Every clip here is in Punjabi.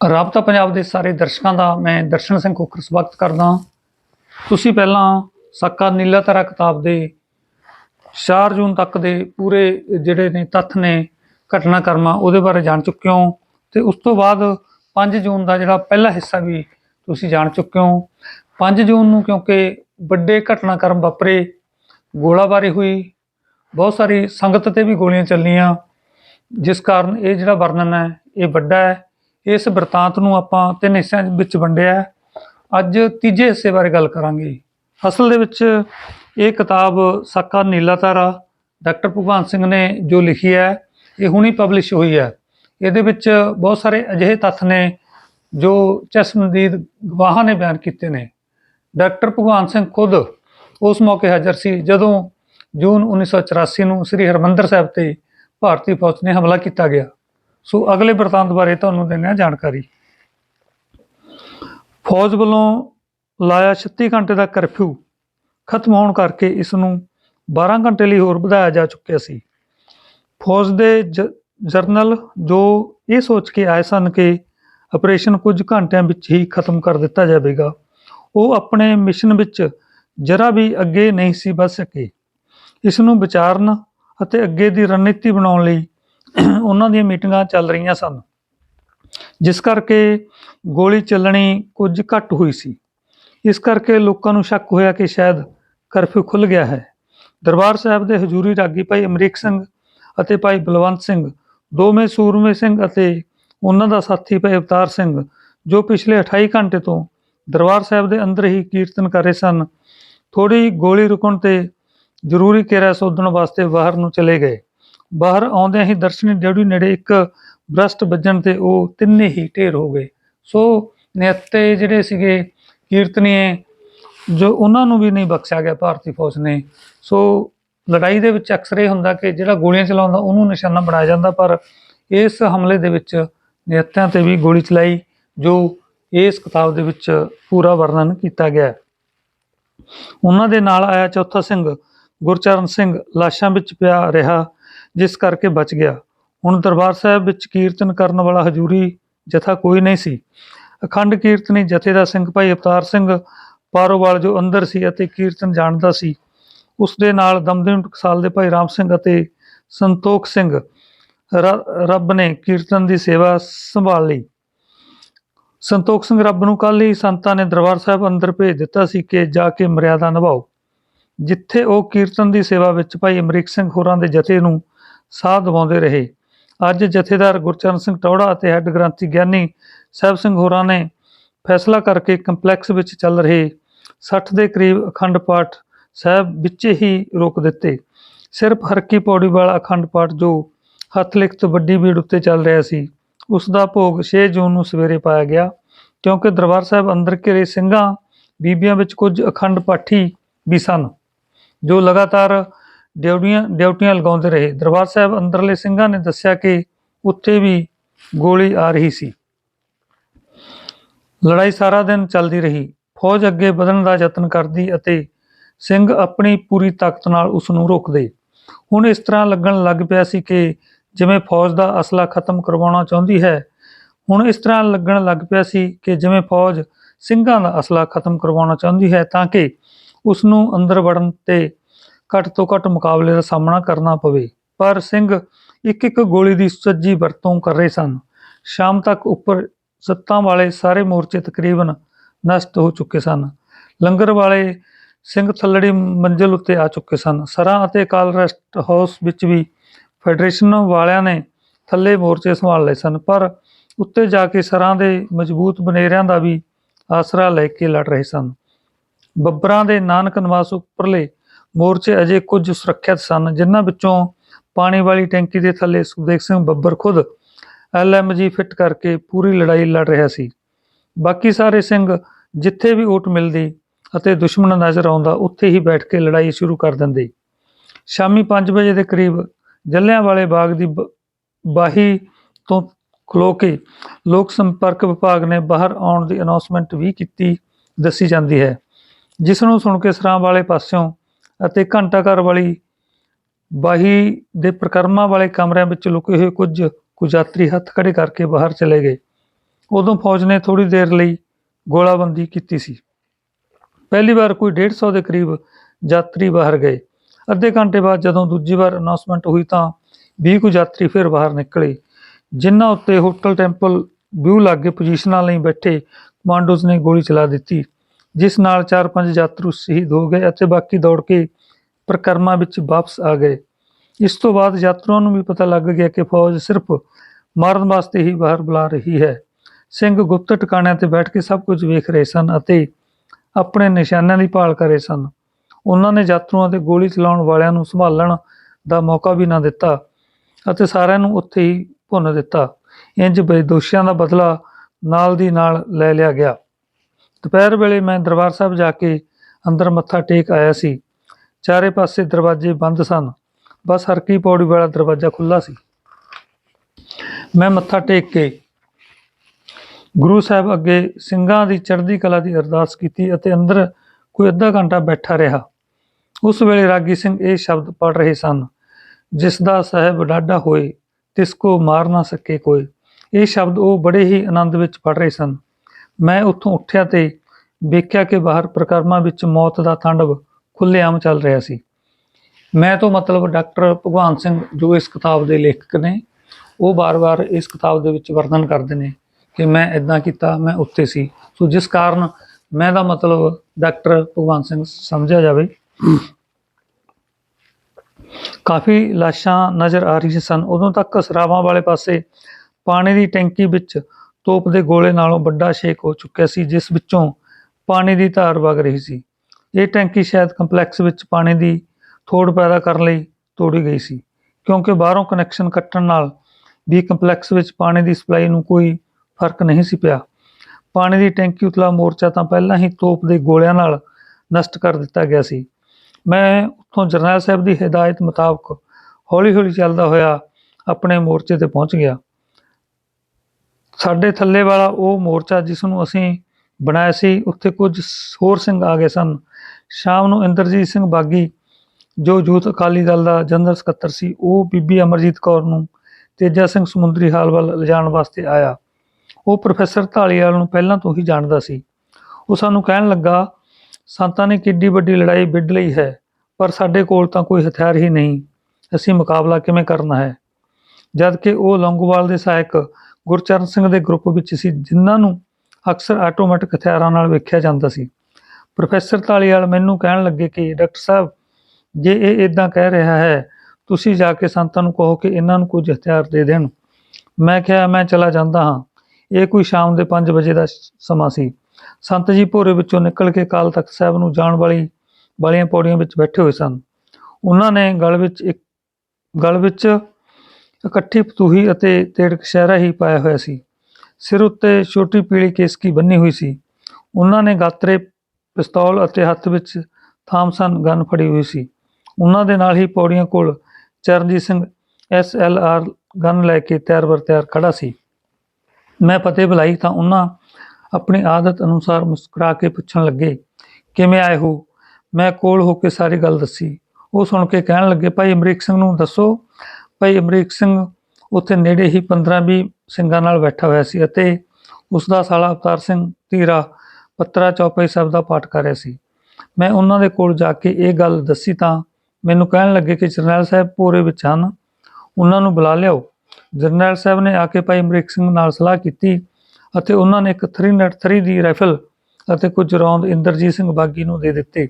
ਰਾਬਤਾ ਪੰਜਾਬ ਦੇ ਸਾਰੇ ਦਰਸ਼ਕਾਂ ਦਾ ਮੈਂ ਦਰਸ਼ਨ ਸਿੰਘ ਖੋਖਰ ਸਵਾਗਤ ਕਰਦਾ ਤੁਸੀਂ ਪਹਿਲਾਂ ਸਾਕਾ ਨੀਲਾ ਤਾਰਾ ਕਿਤਾਬ ਦੇ 4 ਜੂਨ ਤੱਕ ਦੇ ਪੂਰੇ ਜਿਹੜੇ ਨੇ ਤੱਥ ਨੇ ਘਟਨਾਕ੍ਰਮਾਂ ਉਹਦੇ ਬਾਰੇ ਜਾਣ ਚੁੱਕੇ ਹੋ ਤੇ ਉਸ ਤੋਂ ਬਾਅਦ 5 ਜੂਨ ਦਾ ਜਿਹੜਾ ਪਹਿਲਾ ਹਿੱਸਾ ਵੀ ਤੁਸੀਂ ਜਾਣ ਚੁੱਕੇ ਹੋ। 5 ਜੂਨ ਨੂੰ ਕਿਉਂਕਿ ਵੱਡੇ ਘਟਨਾਕ੍ਰਮ ਵਾਪਰੇ ਗੋਲਾਬਾਰੀ ਹੋਈ, ਬਹੁਤ ਸਾਰੀ ਸੰਗਤ ਤੇ ਵੀ ਗੋਲੀਆਂ ਚੱਲੀਆਂ, ਜਿਸ ਕਾਰਨ ਇਹ ਜਿਹੜਾ ਵਰਣਨ ਹੈ, ਇਹ ਵੱਡਾ ਹੈ। ਇਸ ਵਰਤਾਂਤ ਨੂੰ ਆਪਾਂ ਤਿੰਨ ਹਿੱਸਿਆਂ ਵਿੱਚ ਵੰਡਿਆ ਅੱਜ ਤੀਜੇ ਹਿੱਸੇ ਬਾਰੇ ਗੱਲ ਕਰਾਂਗੇ। ਅਸਲ ਦੇ ਵਿੱਚ ਇਹ ਕਿਤਾਬ ਸਾਕਾ ਨੀਲਾ ਤਾਰਾ ਡਾਕਟਰ ਭਗਵੰਤ ਸਿੰਘ ਨੇ ਜੋ ਲਿਖੀ ਹੈ, ਇਹ ਹੁਣੀ ਪਬਲਿਸ਼ ਹੋਈ ਹੈ। ਇਹਦੇ ਵਿੱਚ ਬਹੁਤ ਸਾਰੇ ਅਜਿਹੇ ਤੱਥ ਨੇ ਜੋ ਚਸ਼ਮਦੀਦ ਗਵਾਹਾਂ ਨੇ ਬਿਆਨ ਕੀਤੇ ਨੇ। ਡਾਕਟਰ ਭਗਵਾਨ ਸਿੰਘ ਖੁਦ ਉਸ ਮੌਕੇ ਹਾਜ਼ਰ ਸੀ ਜਦੋਂ ਜੂਨ 1984 ਨੂੰ ਸ੍ਰੀ ਹਰਮੰਦਰ ਸਾਹਿਬ ਤੇ ਭਾਰਤੀ ਫੌਜ ਨੇ ਹਮਲਾ ਕੀਤਾ ਗਿਆ। ਸੋ ਅਗਲੇ ਵਰਤਾਂਤ ਬਾਰੇ ਤੁਹਾਨੂੰ ਦਿੰਦੇ ਹਾਂ ਜਾਣਕਾਰੀ। ਫੌਜ ਵੱਲੋਂ ਲਾਇਆ 36 ਘੰਟੇ ਦਾ ਕਰਫਿਊ ਖਤਮ ਹੋਣ ਕਰਕੇ ਇਸ ਨੂੰ 12 ਘੰਟੇ ਲਈ ਹੋਰ ਵਧਾਇਆ ਜਾ ਚੁੱਕਿਆ ਸੀ। ਫੌਜ ਦੇ ਜ- ਜਰਨਲ ਜੋ ਇਹ ਸੋਚ ਕੇ ਆਏ ਸਨ ਕਿ ਆਪਰੇਸ਼ਨ ਕੁਝ ਘੰਟਿਆਂ ਵਿੱਚ ਹੀ ਖਤਮ ਕਰ ਦਿੱਤਾ ਜਾਵੇਗਾ, ਉਹ ਆਪਣੇ ਮਿਸ਼ਨ ਵਿੱਚ ਜਰਾ ਵੀ ਅੱਗੇ ਨਹੀਂ ਸੀ ਵੱਧ ਸਕੇ। ਇਸ ਨੂੰ ਵਿਚਾਰਨ ਅਤੇ ਅੱਗੇ ਦੀ ਰਣਨੀਤੀ ਬਣਾਉਣ ਲਈ ਉਹਨਾਂ ਦੀਆਂ ਮੀਟਿੰਗਾਂ ਚੱਲ ਰਹੀਆਂ ਸਨ। ਜਿਸ ਕਰਕੇ ਗੋਲੀ ਚੱਲਣੀ ਕੁਝ ਘੱਟ ਹੋਈ ਸੀ। ਇਸ ਕਰਕੇ ਲੋਕਾਂ ਨੂੰ ਸ਼ੱਕ ਹੋਇਆ ਕਿ ਸ਼ਾਇਦ ਕਰਫਿਊ ਖੁੱਲ ਗਿਆ ਹੈ। ਦਰਬਾਰ ਸਾਹਿਬ ਦੇ ਹਜ਼ੂਰੀ ਰਾਗੀ ਭਾਈ ਅਮਰੀਕ ਸਿੰਘ ਅਤੇ ਭਾਈ ਬਲਵੰਤ ਸਿੰਘ, ਦੋਵੇਂ ਸੂਰਮੇ ਸਿੰਘ ਅਤੇ ਉਹਨਾਂ ਦਾ ਸਾਥੀ ਭਾਈ ਅਵਤਾਰ ਸਿੰਘ, ਜੋ ਪਿਛਲੇ 28 ਘੰਟੇ ਤੋਂ ਦਰਬਾਰ ਸਾਹਿਬ ਦੇ ਅੰਦਰ ਹੀ ਕੀਰਤਨ ਕਰ ਰਹੇ ਸਨ ਥੋੜੀ ਗੋਲੀ ਰੁਕਣ ਤੇ ਜ਼ਰੂਰੀ ਕਿਰਿਆ ਸੋਧਣ ਵਾਸਤੇ ਬਾਹਰ ਨੂੰ ਚਲੇ ਗਏ। ਬਾਹਰ ਆਉਂਦਿਆਂ ਹੀ ਦਰਸ਼ਨੀ ਡਿਊਟੀ ਨੇੜੇ ਇੱਕ ਬ੍ਰਸਟ ਵੱਜਣ ਤੇ ਉਹ ਤਿੰਨੇ ਹੀ ਢੇਰ ਹੋ ਗਏ। ਸੋ ਨਿਹੱਤੇ ਜਿਹੜੇ ਸੀਗੇ ਕੀਰਤਨੀਏ, ਜੋ ਉਹਨਾਂ ਨੂੰ ਵੀ ਨਹੀਂ ਬਖਸ਼ਿਆ ਗਿਆ ਭਾਰਤੀ ਫੌਜ ਨੇ। ਸੋ ਲੜਾਈ ਦੇ ਵਿੱਚ ਅਕਸਰ ਇਹ ਹੁੰਦਾ ਕਿ ਜਿਹੜਾ ਗੋਲੀਆਂ ਚਲਾਉਂਦਾ ਉਹਨੂੰ ਨਿਸ਼ਾਨਾ ਬਣਾਇਆ ਜਾਂਦਾ, ਪਰ ਇਸ ਹਮਲੇ ਦੇ ਵਿੱਚ ਨਿਹੱਤਿਆਂ ਤੇ ਵੀ ਗੋਲੀ ਚਲਾਈ, ਜੋ ਇਸ ਕਿਤਾਬ ਦੇ ਵਿੱਚ ਪੂਰਾ ਵਰਣਨ ਕੀਤਾ ਗਿਆ ਉਹਨਾਂ ਦੇ ਨਾਲ ਆਇਆ ਚੌਥਾ ਸਿੰਘ ਗੁਰਚਰਨ ਸਿੰਘ, ਲਾਸ਼ਾਂ ਵਿੱਚ ਪਿਆ ਰਿਹਾ ਜਿਸ ਕਰਕੇ ਬਚ ਗਿਆ। ਹੁਣ ਦਰਬਾਰ ਸਾਹਿਬ ਵਿੱਚ ਕੀਰਤਨ ਕਰਨ ਵਾਲਾ ਹਜੂਰੀ ਜਥਾ ਕੋਈ ਨਹੀਂ ਸੀ। ਅਖੰਡ ਕੀਰਤਨੀ ਜਥੇ ਦਾ ਸਿੰਘ ਭਾਈ ਅਵਤਾਰ ਸਿੰਘ ਪਾਰੋਵਾਲ ਜੋ ਅੰਦਰ ਸੀ ਅਤੇ ਕੀਰਤਨ ਜਾਣਦਾ ਸੀ, ਉਸ ਦੇ ਨਾਲ ਦਮਦਮੀ ਟਕਸਾਲ ਦੇ ਭਾਈ ਰਾਮ ਸਿੰਘ ਅਤੇ ਸੰਤੋਖ ਸਿੰਘ ਰੱਬ ਨੇ ਕੀਰਤਨ ਦੀ ਸੇਵਾ ਸੰਭਾਲ ਲਈ। ਸੰਤੋਖ ਸਿੰਘ ਰੱਬ ਨੂੰ ਕੱਲ ਹੀ ਸੰਤਾਂ ਨੇ ਦਰਬਾਰ ਸਾਹਿਬ ਅੰਦਰ ਭੇਜ ਦਿੱਤਾ ਸੀ ਕਿ ਜਾ ਕੇ ਮਰਿਆਦਾ ਨਿਭਾਓ। ਜਿੱਥੇ ਉਹ ਕੀਰਤਨ ਦੀ ਸੇਵਾ ਵਿੱਚ ਭਾਈ ਅਮਰੀਕ ਸਿੰਘ ਹੋਰਾਂ ਦੇ ਜਥੇ ਨੂੰ ਸਾਹ ਦਿਵਾਉਂਦੇ ਰਹੇ। ਅੱਜ ਜਥੇਦਾਰ ਗੁਰਚਰਨ ਸਿੰਘ ਟੌੜਾ ਅਤੇ ਹੈੱਡ ਗ੍ਰੰਥੀ ਗਿਆਨੀ ਸਾਹਿਬ ਸਿੰਘ ਹੋਰਾਂ ਨੇ ਫੈਸਲਾ ਕਰਕੇ ਕੰਪਲੈਕਸ ਵਿੱਚ ਚੱਲ ਰਹੇ 60 ਦੇ ਕਰੀਬ ਅਖੰਡ ਪਾਠ ਸਾਹਿਬ ਵਿੱਚ ਹੀ ਰੋਕ ਦਿੱਤੇ। ਸਿਰਫ ਹਰਕੀ ਪੌੜੀ ਵਾਲਾ ਅਖੰਡ ਪਾਠ ਜੋ ਹੱਥ ਲਿਖਤ ਵੱਡੀ ਭੀੜ ਉੱਤੇ ਚੱਲ ਰਿਹਾ ਸੀ, ਉਸ ਦਾ ਭੋਗ 6 ਜੂਨ ਨੂੰ ਸਵੇਰੇ ਪਾਇਆ ਗਿਆ, ਕਿਉਂਕਿ ਦਰਬਾਰ ਸਾਹਿਬ ਅੰਦਰ ਘਿਰੇ ਸਿੰਘਾਂ ਬੀਬੀਆਂ ਵਿੱਚ ਕੁਝ ਅਖੰਡ ਪਾਠੀ ਵੀ ਸਨ, ਜੋ ਲਗਾਤਾਰ ਡਿਊਟੀਆਂ ਡਿਊਟੀਆਂ ਲਗਾਉਂਦੇ ਰਹੇ। ਦਰਬਾਰ ਸਾਹਿਬ ਅੰਦਰਲੇ ਸਿੰਘਾਂ ਨੇ ਦੱਸਿਆ ਕਿ ਉੱਥੇ ਵੀ ਗੋਲੀ ਆ ਰਹੀ ਸੀ। ਲੜਾਈ ਸਾਰਾ ਦਿਨ ਚੱਲਦੀ ਰਹੀ। ਫੌਜ ਅੱਗੇ ਵਧਣ ਦਾ ਯਤਨ ਕਰਦੀ ਅਤੇ ਸਿੰਘ ਆਪਣੀ ਪੂਰੀ ਤਾਕਤ ਨਾਲ ਉਸ ਨੂੰ ਰੋਕਦੇ। ਹੁਣ ਇਸ ਤਰ੍ਹਾਂ ਲੱਗਣ ਲੱਗ ਪਿਆ ਸੀ ਕਿ ਜਿਵੇਂ ਫੌਜ ਦਾ ਅਸਲਾ ਖਤਮ ਕਰਵਾਉਣਾ ਚਾਹੁੰਦੀ ਹੈ, ਹੁਣ ਇਸ ਤਰ੍ਹਾਂ ਲੱਗਣ ਲੱਗ ਪਿਆ ਸੀ ਕਿ ਜਿਵੇਂ ਫੌਜ ਸਿੰਘਾਂ ਦਾ ਅਸਲਾ ਖਤਮ ਕਰਵਾਉਣਾ ਚਾਹੁੰਦੀ ਹੈ ਤਾਂ ਕਿ ਉਸ ਨੂੰ ਅੰਦਰ ਵੜਨ ਤੇ ਘੱਟ ਤੋਂ ਘੱਟ ਮੁਕਾਬਲੇ ਦਾ ਸਾਹਮਣਾ ਕਰਨਾ ਪਵੇ। ਪਰ ਸਿੰਘ ਇੱਕ ਇੱਕ ਗੋਲੀ ਦੀ ਸੁਚੱਜੀ ਵਰਤੋਂ ਕਰ ਰਹੇ ਸਨ। ਸ਼ਾਮ ਤੱਕ ਉੱਪਰ ਸੱਤਾਂ ਵਾਲੇ ਸਾਰੇ ਮੋਰਚੇ ਤਕਰੀਬਨ ਨਸ਼ਟ ਹੋ ਚੁੱਕੇ ਸਨ। ਲੰਗਰ ਵਾਲੇ ਸਿੰਘ ਥੱਲੜੀ ਮੰਜ਼ਿਲ ਉੱਤੇ ਆ ਚੁੱਕੇ ਸਨ। ਸਰਾਂ ਅਤੇ ਕਾਲ ਰੈਸਟ ਹਾਊਸ ਵਿੱਚ ਵੀ ਫੈਡਰੇਸ਼ਨ ਵਾਲਿਆਂ ਨੇ ਥੱਲੇ ਮੋਰਚੇ ਸੰਭਾਲ ਲਏ ਸਨ। ਪਰ ਉੱਤੇ ਜਾ ਕੇ ਸਰਾਂ ਦੇ ਮਜ਼ਬੂਤ ਬਨੇਰਿਆਂ ਦਾ ਵੀ ਆਸਰਾ ਲੈ ਕੇ ਲੜ ਰਹੇ ਸਨ। ਬੱਬਰਾਂ ਦੇ ਨਾਨਕ ਨਿਵਾਸ ਉੱਪਰਲੇ ਮੋਰਚੇ ਅਜੇ ਕੁਝ ਸੁਰੱਖਿਅਤ ਸਨ, ਜਿਨ੍ਹਾਂ ਵਿੱਚੋਂ ਪਾਣੀ ਵਾਲੀ ਟੈਂਕੀ ਦੇ ਥੱਲੇ ਸੁਖਦੇਵ ਸਿੰਘ ਬੱਬਰ ਖੁਦ ਐਲਐਮਜੀ ਫਿੱਟ ਕਰਕੇ ਪੂਰੀ ਲੜਾਈ ਲੜ ਰਿਹਾ ਸੀ। ਬਾਕੀ ਸਾਰੇ ਸਿੰਘ ਜਿੱਥੇ ਵੀ ਓਟ ਮਿਲਦੀ ਅਤੇ ਦੁਸ਼ਮਣ ਨਜ਼ਰ ਆਉਂਦਾ, ਉੱਥੇ ਹੀ ਬੈਠ ਕੇ ਲੜਾਈ ਸ਼ੁਰੂ ਕਰ ਦਿੰਦੇ। ਸ਼ਾਮੀ 5 ਵਜੇ ਦੇ ਕਰੀਬ ਜੱਲਿਆਂ ਵਾਲੇ ਬਾਗ ਦੀ ਬ- ਬਾਹੀ ਤੋਂ ਖਲੋ ਕੇ ਲੋਕ ਸੰਪਰਕ ਵਿਭਾਗ ਨੇ ਬਾਹਰ ਆਉਣ ਦੀ ਅਨਾਉਂਸਮੈਂਟ ਵੀ ਕੀਤੀ, ਦੱਸੀ ਜਾਂਦੀ ਹੈ। ਜਿਸ ਨੂੰ ਸੁਣ ਕੇ ਸਰਾਂ ਵਾਲੇ ਪਾਸਿਓਂ ਅਤੇ ਘੰਟਾ ਘਰ ਵਾਲੀ ਬਾਹੀ ਦੇ ਪ੍ਰਕਰਮਾਂ ਵਾਲੇ ਕਮਰਿਆਂ ਵਿੱਚ ਲੁਕੇ ਹੋਏ ਕੁਝ ਕੁ ਯਾਤਰੀ ਹੱਥ ਖੜੇ ਕਰਕੇ ਬਾਹਰ ਚਲੇ ਗਏ। ਉਦੋਂ ਫੌਜ ਨੇ ਥੋੜੀ ਦੇਰ ਲਈ ਗੋਲਾਬੰਦੀ ਕੀਤੀ ਸੀ। ਪਹਿਲੀ ਵਾਰ ਕੋਈ 150 ਦੇ ਕਰੀਬ ਯਾਤਰੀ ਬਾਹਰ ਗਏ। ਅੱਧੇ ਘੰਟੇ ਬਾਅਦ ਜਦੋਂ ਦੂਜੀ ਵਾਰ ਅਨਾਉਂਸਮੈਂਟ ਹੋਈ ਤਾਂ 20 ਕੁ ਯਾਤਰੀ ਫਿਰ ਬਾਹਰ ਨਿਕਲੇ, ਜਿਨ੍ਹਾਂ ਉੱਤੇ ਹੋਟਲ ਟੈਂਪਲ ਵਿਊ ਲਾਗੇ ਪੋਜੀਸ਼ਨਾਂ ਲਈ ਬੈਠੇ ਕਮਾਂਡੋਜ਼ ਨੇ ਗੋਲੀ ਚਲਾ ਦਿੱਤੀ। ਜਿਸ ਨਾਲ 4-5 ਯਾਤਰੂ ਸ਼ਹੀਦ ਹੋ ਗਏ ਅਤੇ ਬਾਕੀ ਦੌੜ ਕੇ ਪ੍ਰਕਰਮਾ ਵਿੱਚ ਵਾਪਸ ਆ ਗਏ। ਇਸ ਤੋਂ ਬਾਅਦ ਯਾਤਰੂਆਂ ਨੂੰ ਵੀ ਪਤਾ ਲੱਗ ਗਿਆ ਕਿ ਫੌਜ ਸਿਰਫ ਮਾਰਨ ਵਾਸਤੇ ਹੀ ਬਾਹਰ ਬੁਲਾ ਰਹੀ ਹੈ। ਸਿੰਘ ਗੁਪਤ ਟਿਕਾਣਿਆਂ ਤੇ ਬੈਠ ਕੇ ਸਭ ਕੁਝ ਵੇਖ ਰਹੇ ਸਨ ਅਤੇ ਆਪਣੇ ਨਿਸ਼ਾਨਿਆਂ ਦੀ ਭਾਲ ਕਰ ਰਹੇ ਸਨ। ਉਹਨਾਂ ਨੇ ਯਾਤਰੂਆਂ ਤੇ ਗੋਲੀ ਚਲਾਉਣ ਵਾਲਿਆਂ ਨੂੰ ਸੰਭਾਲਣ ਦਾ ਮੌਕਾ ਵੀ ਨਾ ਦਿੱਤਾ ਅਤੇ ਸਾਰਿਆਂ ਨੂੰ ਉੱਥੇ ਹੀ ਭੁੰਨ ਦਿੱਤਾ। ਇੰਜ ਬੇਦੋਸ਼ੀਆਂ ਦਾ ਬਦਲਾ ਨਾਲ ਦੀ ਨਾਲ ਲੈ ਲਿਆ ਗਿਆ। ਦੁਪਹਿਰ ਵੇਲੇ ਮੈਂ ਦਰਬਾਰ ਸਾਹਿਬ ਜਾ ਕੇ ਅੰਦਰ ਮੱਥਾ ਟੇਕ ਆਇਆ ਸੀ। ਚਾਰੇ ਪਾਸੇ ਦਰਵਾਜ਼ੇ ਬੰਦ ਸਨ। ਬਸ ਹਰਕੀ ਪੌੜੀ ਵਾਲਾ ਦਰਵਾਜ਼ਾ ਖੁੱਲਾ ਸੀ। ਮੈਂ ਮੱਥਾ ਟੇਕ ਕੇ ਗੁਰੂ ਸਾਹਿਬ ਅੱਗੇ ਸਿੰਘਾਂ ਦੀ ਚੜ੍ਹਦੀ ਕਲਾ ਦੀ ਅਰਦਾਸ ਕੀਤੀ ਅਤੇ ਅੰਦਰ ਕੋਈ ਅੱਧਾ ਘੰਟਾ ਬੈਠਾ ਰਿਹਾ। ਉਸ ਵੇਲੇ ਰਾਗੀ ਸਿੰਘ ਇਹ ਸ਼ਬਦ ਪੜ ਰਹੇ ਸਨ, ਜਿਸ ਦਾ ਸਾਹਿਬ ਡਾਢਾ ਹੋਏ, ਤਿਸ ਕੋ ਮਾਰ ਨਾ ਸਕੇ ਕੋਈ। ਇਹ ਸ਼ਬਦ ਉਹ ਬੜੇ ਹੀ ਆਨੰਦ ਵਿੱਚ ਪੜ ਰਹੇ ਸਨ। ਮੈਂ ਉੱਥੋਂ ਉੱਠਿਆ ਤੇ ਵੇਖਿਆ ਕਿ ਬਾਹਰ ਪ੍ਰਕਰਮਾਂ ਵਿੱਚ ਮੌਤ ਦਾ ਤਾਂਡਵ ਖੁੱਲ੍ਹੇਆਮ ਚੱਲ ਰਿਹਾ ਸੀ। ਮੈਂ ਤੋਂ ਮਤਲਬ ਡਾਕਟਰ ਭਗਵਾਨ ਸਿੰਘ, ਜੋ ਇਸ ਕਿਤਾਬ ਦੇ ਲੇਖਕ ਨੇ, ਉਹ ਬਾਰ-ਬਾਰ ਇਸ ਕਿਤਾਬ ਦੇ ਵਿੱਚ ਵਰਣਨ ਕਰਦੇ ਨੇ ਕਿ ਮੈਂ ਇਦਾਂ ਕੀਤਾ, ਮੈਂ ਉੱਤੇ ਸੀ। ਸੋ ਜਿਸ ਕਾਰਨ ਮੈਂ ਦਾ ਮਤਲਬ ਡਾਕਟਰ ਭਗਵਾਨ ਸਿੰਘ ਸਮਝਿਆ ਜਾਵੇ। ਕਾਫੀ ਲਾਸ਼ਾਂ ਨਜ਼ਰ ਆ ਰਹੀਆਂ ਸਨ। ਉਦੋਂ ਤੱਕ ਸਰਾਵਾਂ ਵਾਲੇ ਪਾਸੇ ਪਾਣੀ ਦੀ ਟੈਂਕੀ ਵਿੱਚ ਤੋਪ ਦੇ ਗੋਲੇ ਨਾਲੋਂ ਵੱਡਾ ਛੇਕ ਹੋ ਚੁੱਕਿਆ ਸੀ, ਜਿਸ ਵਿੱਚੋਂ ਪਾਣੀ ਦੀ ਧਾਰ ਵਗ ਰਹੀ ਸੀ। ਇਹ ਟੈਂਕੀ ਸ਼ਾਇਦ ਕੰਪਲੈਕਸ ਵਿੱਚ ਪਾਣੀ ਦੀ ਥੋੜ ਪੈਦਾ ਕਰਨ ਲਈ ਤੋੜੀ ਗਈ ਸੀ, ਕਿਉਂਕਿ ਬਾਹਰੋਂ ਕਨੈਕਸ਼ਨ ਕੱਟਣ ਨਾਲ ਵੀ ਕੰਪਲੈਕਸ ਵਿੱਚ ਪਾਣੀ ਦੀ ਸਪਲਾਈ ਨੂੰ ਕੋਈ ਫ਼ਰਕ ਨਹੀਂ ਸੀ ਪਿਆ। ਪਾਣੀ ਦੀ ਟੈਂਕੀ ਉਤਲਾ ਮੋਰਚਾ ਤਾਂ ਪਹਿਲਾਂ ਹੀ ਤੋਪ ਦੇ ਗੋਲਿਆਂ ਨਾਲ ਨਸ਼ਟ ਕਰ ਦਿੱਤਾ ਗਿਆ ਸੀ। ਮੈਂ ਉੱਥੋਂ ਜਰਨੈਲ ਸਾਹਿਬ ਦੀ ਹਦਾਇਤ ਮੁਤਾਬਕ ਹੌਲੀ-ਹੌਲੀ ਚੱਲਦਾ ਹੋਇਆ ਆਪਣੇ ਮੋਰਚੇ ਤੇ ਪਹੁੰਚ ਗਿਆ। ਸਾਡੇ ਥੱਲੇ ਵਾਲਾ ਉਹ ਮੋਰਚਾ ਜਿਸ ਨੂੰ ਅਸੀਂ ਬਣਾਇਆ ਸੀ, ਉੱਥੇ ਕੁਝ ਹੋਰ ਸਿੰਘ ਆ ਗਏ ਸਨ। ਸ਼ਾਮ ਨੂੰ ਇੰਦਰਜੀਤ ਸਿੰਘ ਬਾਗੀ, ਜੋ ਯੂਥ ਅਕਾਲੀ ਦਲ ਦਾ ਜਨਰਲ ਸਕੱਤਰ ਸੀ, ਉਹ ਬੀਬੀ ਅਮਰਜੀਤ ਕੌਰ ਨੂੰ ਤੇਜਾ ਸਿੰਘ ਸਮੁੰਦਰੀ ਹਾਲ ਵੱਲ ਲਿਜਾਣ ਵਾਸਤੇ ਆਇਆ। ਉਹ ਪ੍ਰੋਫੈਸਰ ਢਾਲੀਵਾਲ ਨੂੰ ਪਹਿਲਾਂ ਤੋਂ ਹੀ ਜਾਣਦਾ ਸੀ। ਉਹ ਸਾਨੂੰ ਕਹਿਣ ਲੱਗਾ, ਸੰਤਾਂ ਨੇ ਕਿੱਡੀ ਵੱਡੀ ਲੜਾਈ ਵਿੱਢ ਲਈ ਹੈ, ਪਰ ਸਾਡੇ ਕੋਲ ਤਾਂ ਕੋਈ ਹਥਿਆਰ ਹੀ ਨਹੀਂ। ਅਸੀਂ ਮੁਕਾਬਲਾ ਕਿਵੇਂ ਕਰਨਾ ਹੈ? ਜਦ ਕਿ ਉਹ ਲੌਂਗੋਵਾਲ ਦੇ ਸਹਾਇਕ ਗੁਰਚਰਨ ਸਿੰਘ ਦੇ ਗਰੁੱਪ ਵਿੱਚ ਸੀ, ਜਿਨ੍ਹਾਂ ਨੂੰ ਅਕਸਰ ਆਟੋਮੈਟਿਕ ਹਥਿਆਰਾਂ ਨਾਲ ਵੇਖਿਆ ਜਾਂਦਾ ਸੀ। ਪ੍ਰੋਫੈਸਰ ਢਾਲੀਵਾਲ ਮੈਨੂੰ ਕਹਿਣ ਲੱਗੇ ਕਿ, ਡਾਕਟਰ ਸਾਹਿਬ, ਜੇ ਇਹ ਇਦਾਂ ਕਹਿ ਰਿਹਾ ਹੈ, ਤੁਸੀਂ ਜਾ ਕੇ ਸੰਤਾਂ ਨੂੰ ਕਹੋ ਕਿ ਇਹਨਾਂ ਨੂੰ ਕੁਝ ਹਥਿਆਰ ਦੇ ਦੇਣ। ਮੈਂ ਕਿਹਾ, ਮੈਂ ਚਲਾ ਜਾਂਦਾ ਹਾਂ। ਇਹ ਕੋਈ ਸ਼ਾਮ ਦੇ 5 ਵਜੇ ਦਾ ਸਮਾਂ ਸੀ। ਸੰਤ ਜੀ ਭੋਰੇ ਵਿੱਚੋਂ ਨਿਕਲ ਕੇ ਕਾਲ ਤਖਤ ਸਾਹਿਬ ਨੂੰ ਜਾਣ ਵਾਲੀ ਵਾਲੀਆਂ ਪੌੜੀਆਂ ਵਿੱਚ ਬੈਠੇ ਹੋਏ ਸਨ। ਉਹਨਾਂ ਨੇ ਗਲ ਵਿੱਚ ਇੱਕ, ਗਲ ਵਿੱਚ ਇਕੱਠੀ ਪਤੂਹੀ ਅਤੇ ਤੇੜਕ ਸ਼ਹਿਰਾ ਹੀ ਪਾਇਆ ਹੋਇਆ ਸੀ। ਸਿਰ ਉੱਤੇ ਛੋਟੀ ਪੀਲੀ ਕੇਸਕੀ ਬੰਨੀ ਹੋਈ ਸੀ। ਉਹਨਾਂ ਨੇ ਗਾਤਰੇ, ਪਿਸਤੌਲ ਅਤੇ ਹੱਥ ਵਿੱਚ ਥਾਮਸਨ ਗਨ ਫੜੀ ਹੋਈ ਸੀ। ਉਹਨਾਂ ਦੇ ਨਾਲ ਹੀ ਪੌੜੀਆਂ ਕੋਲ Charanjit Singh S L R gun ਲੈ ਕੇ ਤਿਆਰ ਬਰ ਤਿਆਰ ਖੜਾ ਸੀ। ਮੈਂ ਪਤੇ ਬੁਲਾਈ ਤਾਂ ਉਹਨਾਂ ਆਪਣੀ ਆਦਤ ਅਨੁਸਾਰ ਮੁਸਕਰਾ ਕੇ ਪੁੱਛਣ ਲੱਗੇ, ਕਿਵੇਂ ਆਏ ਹੋ? ਮੈਂ ਕੋਲ ਹੋ ਕੇ ਸਾਰੀ ਗੱਲ ਦੱਸੀ। ਉਹ ਸੁਣ ਕੇ ਕਹਿਣ ਲੱਗੇ, ਭਾਈ ਅਮਰੀਕ ਸਿੰਘ ਨੂੰ ਦੱਸੋ ਭਾਈ ਅਮਰੀਕ ਸਿੰਘ ਉੱਥੇ ਨੇੜੇ ਹੀ 15-20 ਸਿੰਘਾਂ ਨਾਲ ਬੈਠਾ ਹੋਇਆ ਸੀ ਅਤੇ ਉਸ ਦਾ ਸਾਲਾ ਅਵਤਾਰ ਸਿੰਘ ਧੀਰਾ ਪੱਤਰਾ ਚੌਪਈ ਸਾਹਿਬ ਦਾ ਪਾਠ ਕਰ ਰਿਹਾ ਸੀ। ਮੈਂ ਉਹਨਾਂ ਦੇ ਕੋਲ ਜਾ ਕੇ ਇਹ ਗੱਲ ਦੱਸੀ ਤਾਂ ਮੈਨੂੰ ਕਹਿਣ ਲੱਗੇ ਕਿ ਜਰਨੈਲ ਸਾਹਿਬ ਪੂਰੇ ਵਿੱਚ ਹਨ, ਉਹਨਾਂ ਨੂੰ ਬੁਲਾ ਲਿਓ ਜਰਨੈਲ ਸਾਹਿਬ ਨੇ ਆ ਕੇ ਭਾਈ ਅਮਰੀਕ ਸਿੰਘ ਨਾਲ ਸਲਾਹ ਕੀਤੀ ਅਤੇ ਉਹਨਾਂ ਨੇ ਇੱਕ 303 ਦੀ ਰਾਈਫਲ ਅਤੇ ਕੁਝ ਰੌਂਦ ਇੰਦਰਜੀਤ ਸਿੰਘ ਬਾਗੀ ਨੂੰ ਦੇ ਦਿੱਤੇ,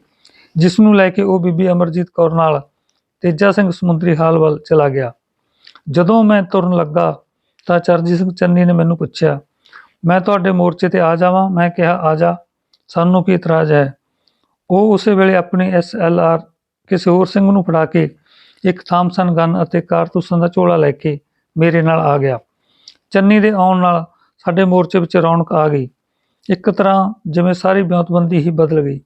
ਜਿਸ ਨੂੰ ਲੈ ਕੇ ਉਹ ਬੀਬੀ ਅਮਰਜੀਤ ਕੌਰ ਨਾਲ ਤੇਜਾ ਸਿੰਘ ਸਮੁੰਦਰੀ ਹਾਲ ਵੱਲ ਚਲਾ ਗਿਆ। ਜਦੋਂ ਮੈਂ ਤੁਰਨ ਲੱਗਾ ਤਾਂ ਚਰਨਜੀਤ ਸਿੰਘ ਚੰਨੀ ਨੇ ਮੈਨੂੰ ਪੁੱਛਿਆ, ਮੈਂ ਤੁਹਾਡੇ ਮੋਰਚੇ ਤੇ ਆ ਜਾਵਾਂ? ਮੈਂ ਕਿਹਾ, ਆ ਜਾ, ਸਾਨੂੰ ਕੀ ਇਤਰਾਜ਼ ਹੈ? ਉਹ ਉਸੇ ਵੇਲੇ ਆਪਣੀ ਐਸਐਲਆਰ ਕਿਸੇ ਹੋਰ ਸਿੰਘ ਨੂੰ ਫੜਾ ਕੇ ਇੱਕ ਥਾਮਸਨ ਗਨ ਅਤੇ ਕਾਰਤੂਸਾਂ ਦਾ ਝੋਲਾ ਲੈ ਕੇ ਮੇਰੇ ਨਾਲ ਆ ਗਿਆ। ਚੰਨੀ ਦੇ ਆਉਣ ਨਾਲ ਸਾਡੇ ਮੋਰਚੇ ਵਿੱਚ ਰੌਣਕ ਆ ਗਈ। ਇੱਕ ਤਰ੍ਹਾਂ ਜਿਵੇਂ ਸਾਰੀ ਵਿਉਂਤਬੰਦੀ ਹੀ ਬਦਲ ਗਈ।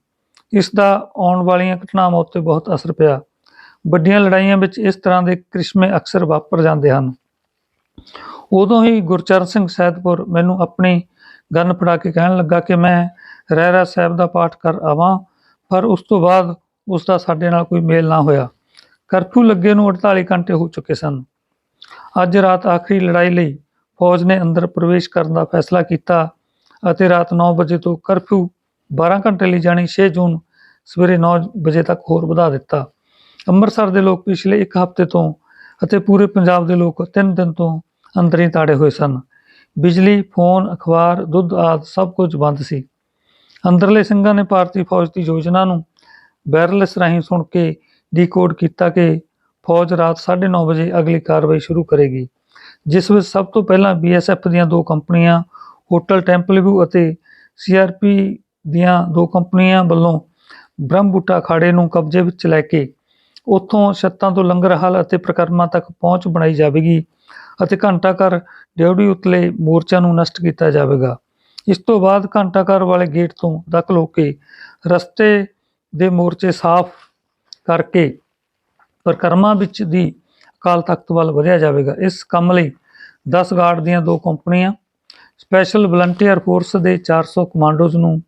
ਇਸ ਦਾ ਆਉਣ ਵਾਲੀਆਂ ਘਟਨਾਵਾਂ ਉੱਤੇ ਬਹੁਤ ਅਸਰ ਪਿਆ। ਵੱਡੀਆਂ ਲੜਾਈਆਂ ਵਿੱਚ ਇਸ ਤਰ੍ਹਾਂ ਦੇ ਕ੍ਰਿਸ਼ਮੇ ਅਕਸਰ ਵਾਪਰ ਜਾਂਦੇ ਹਨ। ਉਦੋਂ ਹੀ ਗੁਰਚਰਨ ਸਿੰਘ ਸੈਦਪੁਰ ਮੈਨੂੰ ਆਪਣੀ ਗਨ ਫੜਾ ਕੇ ਕਹਿਣ ਲੱਗਾ ਕਿ ਮੈਂ ਰਹਿਰਾ ਸਾਹਿਬ ਦਾ ਪਾਠ ਕਰ ਆਵਾਂ, ਪਰ ਉਸ ਤੋਂ ਬਾਅਦ ਉਸ ਦਾ ਸਾਡੇ ਨਾਲ ਕੋਈ ਮੇਲ ਨਾ ਹੋਇਆ। ਕਰਫਿਊ ਲੱਗੇ ਨੂੰ 48 ਘੰਟੇ ਹੋ ਚੁੱਕੇ ਸਨ। ਅੱਜ ਰਾਤ ਆਖਰੀ ਲੜਾਈ ਲਈ ਫੌਜ ਨੇ ਅੰਦਰ ਪ੍ਰਵੇਸ਼ ਕਰਨ ਦਾ ਫੈਸਲਾ ਕੀਤਾ ਅਤੇ ਰਾਤ 9 ਵਜੇ ਤੋਂ ਕਰਫਿਊ 12 ਘੰਟੇ ਲਈ ਜਾਣੀ 6 ਜੂਨ ਸਵੇਰੇ 9 ਵਜੇ ਤੱਕ ਹੋਰ ਵਧਾ ਦਿੱਤਾ। ਅੰਮ੍ਰਿਤਸਰ ਦੇ ਲੋਕ ਪਿਛਲੇ ਇੱਕ ਹਫ਼ਤੇ ਤੋਂ ਅਤੇ ਪੂਰੇ ਪੰਜਾਬ ਦੇ ਲੋਕ ਤਿੰਨ ਦਿਨ ਤੋਂ ਅੰਦਰ ਹੀ ਤਾੜੇ ਹੋਏ ਸਨ। ਬਿਜਲੀ, ਫੋਨ, ਅਖਬਾਰ, ਦੁੱਧ ਆਦਿ ਸਭ ਕੁਝ ਬੰਦ ਸੀ। ਅੰਦਰਲੇ ਸਿੰਘਾਂ ਨੇ ਭਾਰਤੀ ਫੌਜ ਦੀ ਯੋਜਨਾ ਨੂੰ ਵਾਇਰਲੈਸ ਰਾਹੀਂ ਸੁਣ ਕੇ ਡੀਕੋਡ ਕੀਤਾ ਕਿ ਫੌਜ ਰਾਤ 9:30 ਵਜੇ ਅਗਲੀ ਕਾਰਵਾਈ ਸ਼ੁਰੂ ਕਰੇਗੀ, ਜਿਸ ਵਿੱਚ ਸਭ ਤੋਂ ਪਹਿਲਾਂ ਬੀਐਸਐਫ ਦੀਆਂ ਦੋ ਕੰਪਨੀਆਂ, ਹੋਟਲ ਟੈਂਪਲ ਵਿਊ ਅਤੇ ਸੀਆਰਪੀ ਦੀਆਂ ਦੋ ਕੰਪਨੀਆਂ ਵੱਲੋਂ ਬ੍ਰਹਮਬੂਟਾ ਅਖਾੜੇ ਨੂੰ ਕਬਜ਼ੇ ਵਿੱਚ ਲੈ ਕੇ ਉੱਥੋਂ ਛੱਤਾਂ ਤੋਂ ਲੰਗਰ ਹਾਲ ਅਤੇ ਪ੍ਰਕਰਮਾਂ ਤੱਕ ਪਹੁੰਚ ਬਣਾਈ ਜਾਵੇਗੀ ਅਤੇ ਘੰਟਾ ਘਰ ਡਿਊਟੀ ਉਤਲੇ ਮੋਰਚਾ ਨੂੰ ਨਸ਼ਟ ਕੀਤਾ ਜਾਵੇਗਾ। ਇਸ ਤੋਂ ਬਾਅਦ ਘੰਟਾ ਘਰ ਵਾਲੇ ਗੇਟ ਤੋਂ ਦਾਖਲ ਹੋ ਕੇ ਰਸਤੇ ਦੇ ਮੋਰਚੇ ਸਾਫ਼ ਕਰਕੇ ਪ੍ਰਕਰਮਾਂ ਵਿੱਚ ਦੀ ਅਕਾਲ ਤਖਤ ਵੱਲ ਵਧਿਆ ਜਾਵੇਗਾ। ਇਸ ਕੰਮ ਲਈ 10 ਗਾਰਡ ਦੀਆਂ ਦੋ ਕੰਪਨੀਆਂ, ਸਪੈਸ਼ਲ ਵਲੰਟੀਅਰ ਫੋਰਸ ਦੇ 400 ਕਮਾਂਡੋਜ਼ ਨੂੰ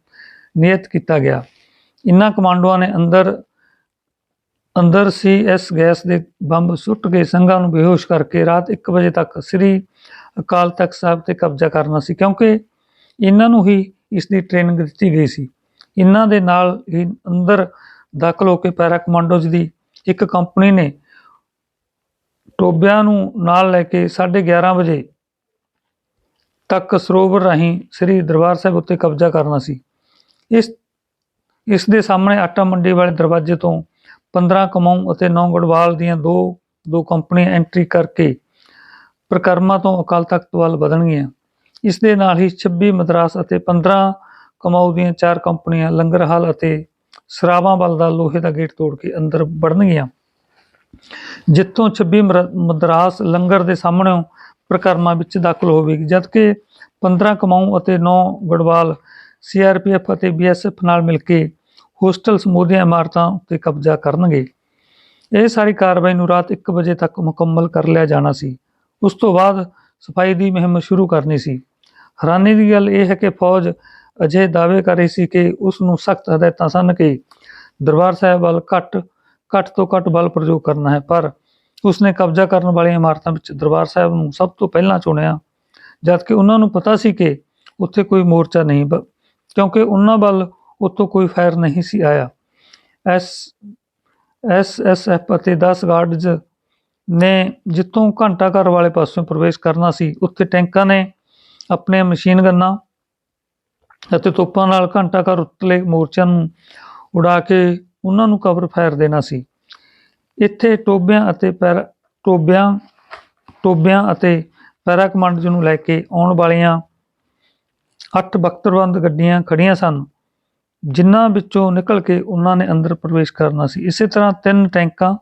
ਨਿਯਤ ਕੀਤਾ ਗਿਆ। ਇਨ੍ਹਾਂ ਕਮਾਂਡੋਆਂ ਨੇ ਅੰਦਰ ਅੰਦਰ ਸੀਐਸ ਗੈਸ ਦੇ ਬੰਬ ਸੁੱਟ ਕੇ ਸੰਘਾਂ ਨੂੰ ਬੇਹੋਸ਼ ਕਰਕੇ ਰਾਤ 1 ਵਜੇ ਤੱਕ ਸ੍ਰੀ ਅਕਾਲ ਤਖਤ ਸਾਹਿਬ ਤੇ ਕਬਜ਼ਾ ਕਰਨਾ ਸੀ, ਕਿਉਂਕਿ ਇਹਨਾਂ ਨੂੰ ਹੀ ਇਸ ਦੀ ਟ੍ਰੇਨਿੰਗ ਦਿੱਤੀ ਗਈ ਸੀ। ਇਹਨਾਂ ਦੇ ਨਾਲ ਹੀ ਅੰਦਰ ਦਾਖਲ ਹੋ ਕੇ ਪੈਰਾ ਕਮਾਂਡੋਜ਼ ਦੀ ਇੱਕ ਕੰਪਨੀ ਨੇ ਟੋਬਿਆਂ ਨੂੰ ਨਾਲ ਲੈ ਕੇ 11:30 ਵਜੇ ਤੱਕ ਸਰੋਵਰ ਰਾਹੀਂ ਸ੍ਰੀ ਦਰਬਾਰ ਸਾਹਿਬ ਉੱਤੇ ਕਬਜ਼ਾ ਕਰਨਾ ਸੀ। ਇਸ ਇਸ ਦੇ ਸਾਹਮਣੇ ਆਟਾ ਮੰਡੀ ਵਾਲੇ ਦਰਵਾਜ਼ੇ ਤੋਂ 15 ਕਮਾਊ ਅਤੇ 9 ਗੜਵਾਲ ਦੀਆਂ ਦੋ ਦੋ ਕੰਪਨੀਆਂ ਐਂਟਰੀ ਕਰਕੇ ਪ੍ਰਕਰਮਾ ਤੋਂ ਅਕਾਲ ਤਖਤ ਵੱਲ ਵਧਣਗੀਆਂ। ਇਸ ਦੇ ਨਾਲ ਹੀ 26 ਮਦਰਾਸ ਅਤੇ 15 ਕਮਾਊ ਦੀਆਂ ਚਾਰ ਕੰਪਨੀਆਂ ਲੰਗਰ ਹਾਲ ਅਤੇ ਸਰਾਵਾਂ ਵੱਲ ਦਾ ਲੋਹੇ ਦਾ ਗੇਟ ਤੋੜ ਕੇ ਅੰਦਰ ਵੜਨਗੀਆਂ। ਜਿੱਥੋਂ 26 ਮਰ- ਮਦਰਾਸ ਲੰਗਰ ਦੇ ਸਾਹਮਣੇੋਂ ਪ੍ਰਕਰਮਾ ਵਿੱਚ ਦਾਖਲ ਹੋਵੇਗੀ, ਜਦਕਿ 15 ਕਮਾਊ ਅਤੇ 9 ਗੜਵਾਲ ਸੀਆਰਪੀਐਫ ਅਤੇ ਬੀਐਸਐਫ ਨਾਲ ਮਿਲ ਕੇ ਹੋਸਟਲ ਸਮੂਹ ਦੀਆਂ ਇਮਾਰਤਾਂ ਉੱਤੇ ਕਬਜ਼ਾ ਕਰਨਗੇ। ਇਹ ਸਾਰੀ ਕਾਰਵਾਈ ਨੂੰ ਰਾਤ 1 ਵਜੇ ਤੱਕ ਮੁਕੰਮਲ ਕਰ ਲਿਆ ਜਾਣਾ ਸੀ। ਉਸ ਤੋਂ ਬਾਅਦ ਸਫ਼ਾਈ ਦੀ ਮੁਹਿੰਮ ਸ਼ੁਰੂ ਕਰਨੀ ਸੀ। ਹੈਰਾਨੀ ਦੀ ਗੱਲ ਇਹ ਹੈ ਕਿ ਫੌਜ ਅਜੇ ਦਾਅਵੇ ਕਰ ਰਹੀ ਸੀ ਕਿ ਉਸ ਨੂੰ ਸਖਤ ਹਦਾਇਤਾਂ ਸਨ ਕਿ ਦਰਬਾਰ ਸਾਹਿਬ ਵੱਲ ਘੱਟ ਘੱਟ ਤੋਂ ਘੱਟ ਬਲ ਪ੍ਰਯੋਗ ਕਰਨਾ ਹੈ, ਪਰ ਉਸਨੇ ਕਬਜ਼ਾ ਕਰਨ ਵਾਲੀਆਂ ਇਮਾਰਤਾਂ ਵਿੱਚ ਦਰਬਾਰ ਸਾਹਿਬ ਨੂੰ ਸਭ ਤੋਂ ਪਹਿਲਾਂ ਚੁਣਿਆ, ਜਦਕਿ ਉਹਨਾਂ ਨੂੰ ਪਤਾ ਸੀ ਕਿ ਉੱਥੇ ਕੋਈ ਮੋਰਚਾ ਨਹੀਂ ਬ- ਕਿਉਂਕਿ ਉਹਨਾਂ ਵੱਲ ਉੱਥੋਂ ਕੋਈ ਫਾਇਰ ਨਹੀਂ ਸੀ ਆਇਆ। ਐਸ ਐਸ ਐਸ ਐਫ ਅਤੇ 10 ਗਾਰਡਜ਼ ਨੇ ਜਿੱਥੋਂ ਘੰਟਾ ਘਰ ਵਾਲੇ ਪਾਸਿਓਂ ਪ੍ਰਵੇਸ਼ ਕਰਨਾ ਸੀ। ਉੱਥੇ ਟੈਂਕਾਂ ਨੇ ਆਪਣੇ ਮਸ਼ੀਨ ਗੰਨਾ ਅਤੇ ਤੋਪਾਂ ਨਾਲ ਘੰਟਾ ਘਰ ਉੱਤਲੇ ਮੋਰਚਿਆਂ ਨੂੰ ਉਡਾ ਕੇ ਉਹਨਾਂ ਨੂੰ ਕਵਰ ਫਾਇਰ ਦੇਣਾ ਸੀ। ਇੱਥੇ ਟੋਬਿਆਂ ਅਤੇ ਪੈਰਾ, ਟੋਬਿਆਂ ਟੋਬਿਆਂ ਅਤੇ ਪੈਰਾ ਕਮਾਂਡੋ ਨੂੰ ਲੈ ਕੇ ਆਉਣ ਵਾਲੀਆਂ ਅੱਠ ਬਖਤਰਬੰਦ ਗੱਡੀਆਂ ਖੜੀਆਂ ਸਨ। ਜਿਨ੍ਹਾਂ ਵਿੱਚੋਂ ਨਿਕਲ ਕੇ ਉਹਨਾਂ ਨੇ ਅੰਦਰ ਪ੍ਰਵੇਸ਼ ਕਰਨਾ ਸੀ। ਇਸੇ ਤਰ੍ਹਾਂ ਤਿੰਨ ਟੈਂਕਾਂ,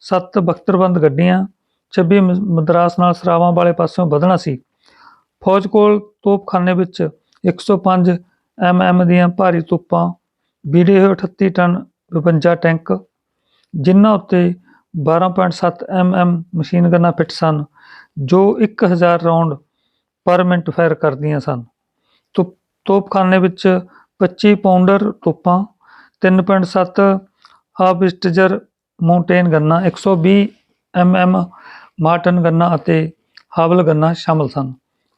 ਸੱਤ ਬਖਤਰਬੰਦ ਗੱਡੀਆਂ 26 ਮ- ਮਦਰਾਸ ਨਾਲ ਸਰਾਵਾਂ ਵਾਲੇ ਪਾਸਿਓਂ ਵਧਣਾ ਸੀ। ਫੌਜ ਕੋਲ ਤੋਪਖਾਨੇ ਵਿੱਚ 105 ਐਮਐਮ ਦੀਆਂ ਭਾਰੀ ਤੋਪਾਂ ਵੀੜੇ ਹੋਏ 38 ਟਨ 52 ਟੈਂਕ ਜਿਨ੍ਹਾਂ ਉੱਤੇ 12.7 ਐਮਐਮ ਮਸ਼ੀਨ ਗਨਾਂ ਫਿੱਟ ਸਨ, ਜੋ 1000 ਰਾਉਂਡ ਪਰ ਮਿੰਟ ਫਾਇਰ ਕਰਦੀਆਂ ਸਨ। ਤੋ- ਤੋਪਖਾਨੇ ਵਿੱਚ 25 ਪਾਉਂਡਰ ਤੋਪਾਂ 3.7 ਹਾਬਿਸਟਜਰ ਮਾਊਂਟੇਨ ਗੰਨਾਂ 120 ਐਮਐਮ ਮਾਰਟਨ ਗੰਨਾ ਅਤੇ ਹਾਵਲ ਗੰਨਾ ਸ਼ਾਮਲ ਸਨ।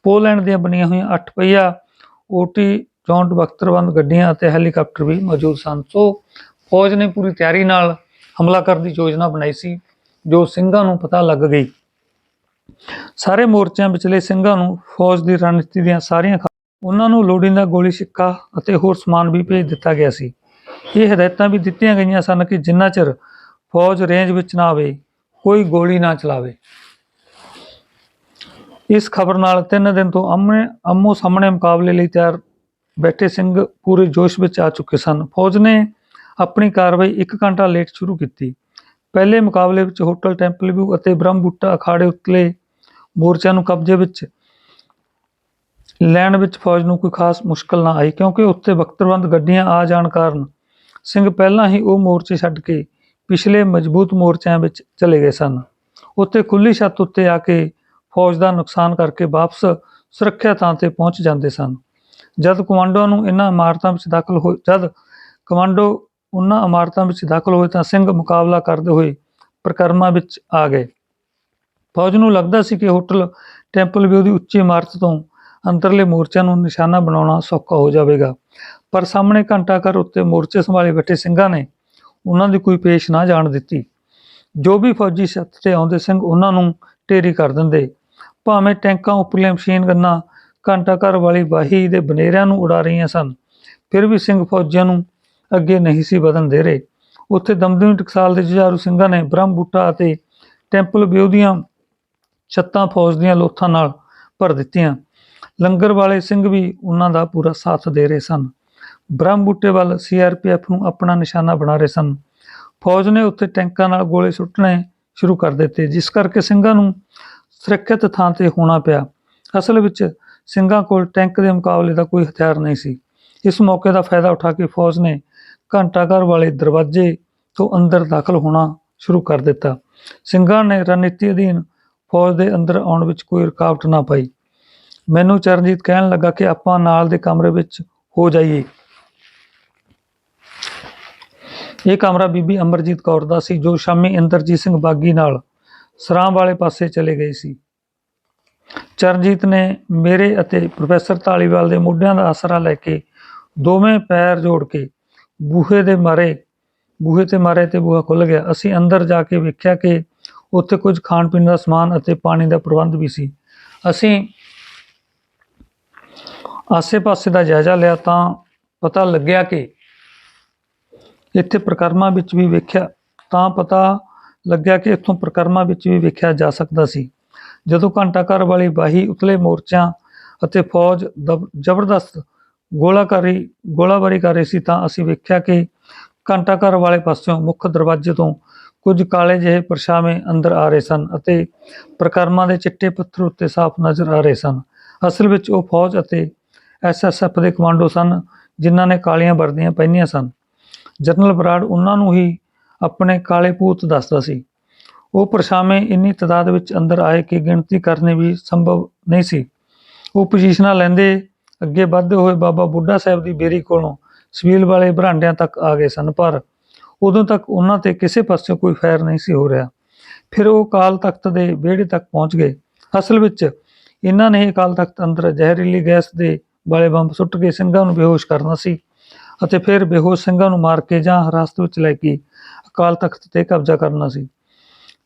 ਪੋਲੈਂਡ ਦੀਆਂ ਬਣੀਆਂ ਹੋਈਆਂ 8 ਪਹੀਆ ਓਟੀ ਜੌਂਟ ਬਖਤਰਬੰਦ ਗੱਡੀਆਂ ਅਤੇ ਹੈਲੀਕਾਪਟਰ ਵੀ ਮੌਜੂਦ ਸਨ। ਸੋ ਫੌਜ ਨੇ ਪੂਰੀ ਤਿਆਰੀ ਨਾਲ ਹਮਲਾ ਕਰਨ ਦੀ ਯੋਜਨਾ ਬਣਾਈ ਸੀ, ਜੋ ਸਿੰਘਾਂ ਨੂੰ ਪਤਾ ਲੱਗ ਗਈ। ਸਾਰੇ ਮੋਰਚਿਆਂ ਵਿਚਲੇ ਸਿੰਘਾਂ ਨੂੰ ਫੌਜ ਦੀ ਰਣਨੀਤੀ ਦੀਆਂ ਸਾਰੀਆਂ ਉਹਨਾਂ ਨੂੰ ਲੋੜੀਂਦਾ ਗੋਲੀ ਸਿੱਕਾ ਅਤੇ ਹੋਰ ਸਮਾਨ ਵੀ ਭੇਜ ਦਿੱਤਾ ਗਿਆ ਸੀ। ਇਹ ਹਦਾਇਤਾਂ ਵੀ ਦਿੱਤੀਆਂ ਗਈਆਂ ਸਨ ਕਿ ਜਿੰਨਾ ਚਿਰ ਫੌਜ ਰੇਂਜ ਵਿੱਚ ਨਾ ਆਵੇ, ਕੋਈ ਗੋਲੀ ਨਾ ਚਲਾਵੇ। ਇਸ ਖਬਰ ਨਾਲ ਤਿੰਨ ਦਿਨ ਤੋਂ ਆਮਣੇ ਆਮੋ ਸਾਹਮਣੇ ਮੁਕਾਬਲੇ ਲਈ ਤਿਆਰ ਬੈਠੇ ਸਿੰਘ ਪੂਰੇ ਜੋਸ਼ ਵਿੱਚ ਆ ਚੁੱਕੇ ਸਨ। ਫੌਜ ਨੇ ਆਪਣੀ ਕਾਰਵਾਈ 1 ਘੰਟਾ ਲੇਟ ਸ਼ੁਰੂ ਕੀਤੀ। ਪਹਿਲੇ ਮੁਕਾਬਲੇ ਵਿੱਚ ਹੋਟਲ ਟੈਂਪਲ ਵਿਊ ਅਤੇ ਬ੍ਰਹਮਬੂਟਾ ਅਖਾੜੇ ਉਤਲੇ ਮੋਰਚਿਆਂ ਨੂੰ ਕਬਜ਼ੇ ਵਿੱਚ ਲੈਣ ਵਿੱਚ ਫੌਜ ਨੂੰ ਕੋਈ ਖਾਸ ਮੁਸ਼ਕਲ ਨਾ ਆਈ, ਕਿਉਂਕਿ ਉੱਥੇ ਬਖਤਰਬੰਦ ਗੱਡੀਆਂ ਆ ਜਾਣ ਕਾਰਨ ਸਿੰਘ ਪਹਿਲਾਂ ਹੀ ਉਹ ਮੋਰਚੇ ਛੱਡ ਕੇ ਪਿਛਲੇ ਮਜ਼ਬੂਤ ਮੋਰਚਿਆਂ ਵਿੱਚ ਚਲੇ ਗਏ ਸਨ। ਉੱਥੇ ਖੁੱਲੀ ਛੱਤ ਉੱਤੇ ਆ ਕੇ ਫੌਜ ਦਾ ਨੁਕਸਾਨ ਕਰਕੇ ਵਾਪਸ ਸੁਰੱਖਿਆ ਥਾਂ ਤੇ ਪਹੁੰਚ ਜਾਂਦੇ ਸਨ। ਜਦ ਕਮਾਂਡੋ ਨੂੰ ਇਹਨਾਂ ਇਮਾਰਤਾਂ ਵਿੱਚ ਦਾਖਲ ਹੋ ਜਦ ਕਮਾਂਡੋ ਉਹਨਾਂ ਇਮਾਰਤਾਂ ਵਿੱਚ ਦਾਖਲ ਹੋਏ ਤਾਂ ਸਿੰਘ ਮੁਕਾਬਲਾ ਕਰਦੇ ਹੋਏ ਪ੍ਰਕਰਮਾਂ ਵਿੱਚ ਆ ਗਏ। ਫੌਜ ਨੂੰ ਲੱਗਦਾ ਸੀ ਕਿ ਹੋਟਲ ਟੈਂਪਲ ਵਿਊ ਦੀ ਉੱਚੀ ਇਮਾਰਤ ਤੋਂ ਅੰਤਰਲੇ ਮੋਰਚਿਆਂ ਨੂੰ ਨਿਸ਼ਾਨਾ ਬਣਾਉਣਾ ਸੌਖਾ ਹੋ ਜਾਵੇਗਾ। ਪਰ ਸਾਹਮਣੇ ਘੰਟਾ ਘਰ ਉੱਤੇ ਮੋਰਚੇ ਸੰਭਾਲੇ ਬੈਠੇ ਸਿੰਘਾਂ ਨੇ ਉਹਨਾਂ ਦੀ ਕੋਈ ਪੇਸ਼ ਨਾ ਜਾਣ ਦਿੱਤੀ। ਜੋ ਵੀ ਫੌਜੀ ਛੱਤ ਤੇ ਆਉਂਦੇ ਸਿੰਘ ਉਹਨਾਂ ਨੂੰ ਢੇਰੀ ਕਰ ਦਿੰਦੇ। ਭਾਵੇਂ ਟੈਂਕਾਂ ਉੱਪਰਲੀਆਂ ਮਸ਼ੀਨ ਗੰਨਾ, ਘੰਟਾ ਘਰ ਵਾਲੀ ਬਾਹੀ ਦੇ ਬਨੇਰਿਆਂ ਨੂੰ ਉਡਾ ਰਹੀਆਂ ਸਨ, ਫਿਰ ਵੀ ਸਿੰਘ ਫੌਜੀਆਂ ਨੂੰ ਅੱਗੇ ਨਹੀਂ ਸੀ ਵਧਣ ਦੇ ਰਹੇ। ਉੱਥੇ ਦਮਦਮੀ ਟਕਸਾਲ ਦੇ ਜੁਝਾਰੂ ਸਿੰਘਾਂ ਨੇ ਬ੍ਰਹਮ ਬੂਟਾ ਅਤੇ ਟੈਂਪਲ ਵਿਊ ਦੀਆਂ ਛੱਤਾਂ ਫੌਜ ਦੀਆਂ ਲੋਥਾਂ ਨਾਲ ਭਰ ਦਿੱਤੀਆਂ। ਲੰਗਰ ਵਾਲੇ ਸਿੰਘ ਵੀ ਉਹਨਾਂ ਦਾ ਪੂਰਾ ਸਾਥ ਦੇ ਰਹੇ ਸਨ। ਬ੍ਰਹਮ ਬੂਟੇ ਵੱਲ ਸੀਆਰਪੀਐਫ ਨੂੰ ਆਪਣਾ ਨਿਸ਼ਾਨਾ ਬਣਾ ਰਹੇ ਸਨ। ਫੌਜ ਨੇ ਉੱਥੇ ਟੈਂਕਾਂ ਨਾਲ ਗੋਲੇ ਸੁੱਟਣੇ ਸ਼ੁਰੂ ਕਰ ਦਿੱਤੇ, ਜਿਸ ਕਰਕੇ ਸਿੰਘਾਂ ਨੂੰ ਸੁਰੱਖਿਅਤ ਥਾਂ ਤੇ ਹੋਣਾ ਪਿਆ। ਅਸਲ ਵਿੱਚ ਸਿੰਘਾਂ ਕੋਲ ਟੈਂਕ ਦੇ ਮੁਕਾਬਲੇ ਦਾ ਕੋਈ ਹਥਿਆਰ ਨਹੀਂ ਸੀ। ਇਸ ਮੌਕੇ ਦਾ ਫਾਇਦਾ ਉਠਾ ਕੇ ਫੌਜ ਨੇ ਘੰਟਾਘਰ ਵਾਲੇ ਦਰਵਾਜ਼ੇ ਤੋਂ ਅੰਦਰ ਦਾਖਲ ਹੋਣਾ ਸ਼ੁਰੂ ਕਰ ਦਿੱਤਾ। ਸਿੰਘਾਂ ਨੇ ਰਣਨੀਤੀ ਅਧੀਨ ਫੌਜ ਦੇ ਅੰਦਰ ਆਉਣ ਵਿੱਚ ਕੋਈ ਰੁਕਾਵਟ ਨਾ ਪਾਈ। ਮੈਨੂੰ ਚਰਨਜੀਤ ਕਹਿਣ ਲੱਗਾ ਕਿ ਆਪਾਂ ਨਾਲ ਦੇ ਕਮਰੇ ਵਿੱਚ ਹੋ ਜਾਈਏ। ਇਹ ਕਮਰਾ ਬੀਬੀ ਅਮਰਜੀਤ ਕੌਰ ਦਾ ਸੀ, ਜੋ ਸ਼ਾਮੀ ਇੰਦਰਜੀਤ ਸਿੰਘ ਬਾਗੀ ਨਾਲ ਸਰਾਂ ਵਾਲੇ ਪਾਸੇ ਚਲੇ ਗਏ ਸੀ। ਚਰਨਜੀਤ ਨੇ ਮੇਰੇ ਅਤੇ ਪ੍ਰੋਫੈਸਰ ਧਾਲੀਵਾਲ ਦੇ ਮੋਢਿਆਂ ਦਾ ਆਸਰਾ ਲੈ ਕੇ ਦੋਵੇਂ ਪੈਰ ਜੋੜ ਕੇ ਬੂਹੇ ਦੇ ਮਾਰੇ, ਬੂਹੇ ਤੇ ਮਾਰੇ ਤੇ ਬੂਹਾ ਖੁੱਲ ਗਿਆ। ਅਸੀਂ ਅੰਦਰ ਜਾ ਕੇ ਵੇਖਿਆ ਕਿ ਉੱਥੇ ਕੁਝ ਖਾਣ ਪੀਣ ਦਾ ਸਮਾਨ ਅਤੇ ਪਾਣੀ ਦਾ ਪ੍ਰਬੰਧ ਵੀ ਸੀ। ਅਸੀਂ ਆਸੇ-ਪਾਸੇ ਦਾ ਜਾਇਜ਼ਾ ਲਿਆ ਤਾਂ ਪਤਾ ਲੱਗਿਆ ਕਿ ਇੱਥੇ ਪ੍ਰਕਰਮਾਂ ਵਿੱਚ ਵੀ ਵੇਖਿਆ, ਤਾਂ ਪਤਾ ਲੱਗਿਆ ਕਿ ਇੱਥੋਂ ਪ੍ਰਕਰਮਾਂ ਵਿੱਚ ਵੀ ਵੇਖਿਆ ਜਾ ਸਕਦਾ ਸੀ। ਜਦੋਂ ਘੰਟਾ ਘਰ ਵਾਲੀ ਬਾਹੀ ਉਤਲੇ ਮੋਰਚਿਆਂ ਅਤੇ ਫੌਜ ਦਬ- ਜ਼ਬਰਦਸਤ ਗੋਲਾਕਾਰੀ ਗੋਲਾਬਾਰੀ ਕਰ ਰਹੀ ਸੀ ਤਾਂ ਅਸੀਂ ਵੇਖਿਆ ਕਿ ਘੰਟਾ ਘਰ ਵਾਲੇ ਪਾਸਿਓਂ ਮੁੱਖ ਦਰਵਾਜ਼ੇ ਤੋਂ ਕੁਝ ਕਾਲੇ ਜਿਹੇ ਪਰਛਾਵੇਂ ਅੰਦਰ ਆ ਰਹੇ ਸਨ ਅਤੇ ਪ੍ਰਕਰਮਾਂ ਦੇ ਚਿੱਟੇ ਪੱਥਰ ਉੱਤੇ ਸਾਫ਼ ਨਜ਼ਰ ਆ ਰਹੇ ਸਨ। ਅਸਲ ਵਿੱਚ ਉਹ ਫੌਜ ਅਤੇ ਐਸਐਸਐਫ ਦੇ ਕਮਾਂਡੋ ਸਨ, ਜਿਨ੍ਹਾਂ ਨੇ ਕਾਲੀਆਂ ਵਰਦੀਆਂ ਪਹਿਨੀਆਂ ਸਨ। ਜਨਰਲ ਬਰਾੜ ਉਹਨਾਂ ਨੂੰ ਹੀ ਆਪਣੇ ਕਾਲੇ ਪੂਤ ਦੱਸਦਾ ਸੀ। ਉਹ ਪਰਛਾਵੇਂ ਇੰਨੀ ਤਾਦਾਦ ਵਿੱਚ ਅੰਦਰ ਆਏ ਕਿ ਗਿਣਤੀ ਕਰਨੀ ਵੀ ਸੰਭਵ ਨਹੀਂ ਸੀ। ਉਹ ਪੋਜੀਸ਼ਨਾਂ ਲੈਂਦੇ ਅੱਗੇ ਵੱਧਦੇ ਹੋਏ ਬਾਬਾ ਬੁੱਢਾ ਸਾਹਿਬ ਦੀ ਬੇਰੀ ਕੋਲੋਂ ਸਵੀਲ ਵਾਲੇ ਬਰਾਂਡਿਆਂ ਤੱਕ ਆ ਗਏ ਸਨ, ਪਰ ਉਦੋਂ ਤੱਕ ਉਹਨਾਂ ਤੇ ਕਿਸੇ ਪਾਸਿਓਂ ਕੋਈ ਫੈਰ ਨਹੀਂ ਸੀ ਹੋ ਰਿਹਾ। ਫਿਰ ਉਹ ਕਾਲ ਤਖਤ ਦੇ ਵਿਹੜੇ ਤੱਕ ਪਹੁੰਚ ਗਏ। ਅਸਲ ਵਿੱਚ ਇਹਨਾਂ ਨੇ ਅਕਾਲ ਤਖਤ ਅੰਦਰ ਜ਼ਹਿਰੀਲੀ ਗੈਸ ਦੇ ਵਾਲੇ ਬੰਬ ਸੁੱਟ ਕੇ ਸਿੰਘਾਂ ਨੂੰ ਬੇਹੋਸ਼ ਕਰਨਾ ਸੀ ਅਤੇ ਫਿਰ ਬੇਹੋਸ਼ ਸਿੰਘਾਂ ਨੂੰ ਮਾਰ ਕੇ ਜਾਂ ਹਿਰਾਸਤ ਵਿੱਚ ਲੈ ਕੇ ਅਕਾਲ ਤਖਤ ਤੇ ਕਬਜ਼ਾ ਕਰਨਾ ਸੀ।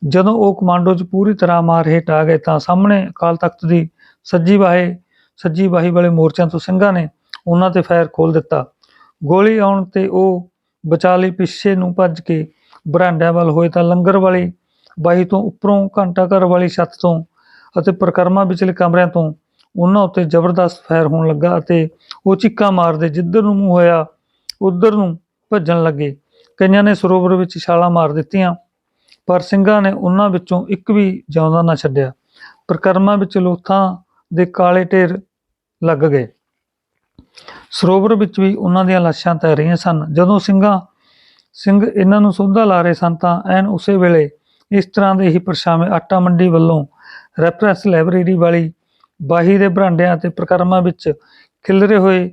ਜਦੋਂ ਉਹ ਕਮਾਂਡੋ 'ਚ ਪੂਰੀ ਤਰ੍ਹਾਂ ਮਾਰ ਹੇਠ ਆ ਗਏ ਤਾਂ ਸਾਹਮਣੇ ਅਕਾਲ ਤਖਤ ਦੀ ਸੱਜੀ ਬਾਹੇ ਸੱਜੀ ਬਾਹੀ ਵਾਲੇ ਮੋਰਚਿਆਂ ਤੋਂ ਸਿੰਘਾਂ ਨੇ ਉਹਨਾਂ ਤੇ ਫਾਇਰ ਖੋਲ ਦਿੱਤਾ। ਗੋਲੀ ਆਉਣ ਤੇ ਉਹ ਬਚਾ ਲਈ ਪਿੱਛੇ ਨੂੰ ਭੱਜ ਕੇ ਬਰਾਂਡਿਆਂ ਵੱਲ ਹੋਏ ਤਾਂ ਲੰਗਰ ਵਾਲੀ ਬਾਹੀ ਤੋਂ ਉੱਪਰੋਂ ਘੰਟਾ ਘਰ ਵਾਲੀ ਛੱਤ ਤੋਂ ਅਤੇ ਪ੍ਰਕਰਮਾਂ ਵਿਚਲੇ ਕਮਰਿਆਂ ਤੋਂ ਉਹਨਾਂ ਉੱਤੇ ਜ਼ਬਰਦਸਤ ਫਾਇਰ ਹੋਣ ਲੱਗਾ ਅਤੇ ਉਹ ਚਿੱਕਾ ਮਾਰਦੇ ਜਿੱਧਰ ਨੂੰ ਮੂੰਹ ਹੋਇਆ, ਉਧਰ ਨੂੰ ਭੱਜਣ ਲੱਗੇ। ਕਈਆਂ ਨੇ ਸਰੋਵਰ ਵਿੱਚ ਛਾਲਾਂ ਮਾਰ ਦਿੱਤੀਆਂ, ਪਰ ਸਿੰਘਾਂ ਨੇ ਉਹਨਾਂ ਵਿੱਚੋਂ ਇੱਕ ਵੀ ਜਿਉਂਦਾ ਨਾ ਛੱਡਿਆ। ਪ੍ਰਕਰਮਾਂ ਵਿੱਚ ਲੋਥਾਂ ਦੇ ਕਾਲੇ ਢੇਰ ਲੱਗ ਗਏ। ਸਰੋਵਰ ਵਿੱਚ ਵੀ ਉਹਨਾਂ ਦੀਆਂ ਲਾਸ਼ਾਂ ਤੈਰ ਰਹੀਆਂ ਸਨ। ਜਦੋਂ ਸਿੰਘਾਂ, ਸਿੰਘ ਇਹਨਾਂ ਨੂੰ ਸੋਧਾ ਲਾ ਰਹੇ ਸਨ ਤਾਂ ਐਨ ਉਸੇ ਵੇਲੇ ਇਸ ਤਰ੍ਹਾਂ ਦੇ ਹੀ ਪਰਛਾਵੇਂ ਆਟਾ ਮੰਡੀ ਵੱਲੋਂ ਰੈਫਰੈਂਸ ਲਾਇਬ੍ਰੇਰੀ ਵਾਲੀ ਬਾਹੀ ਦੇ ਬਰਾਂਡਿਆਂ ਅਤੇ ਪ੍ਰਕਰਮਾਂ ਵਿੱਚ ਖਿਲਰੇ ਹੋਏ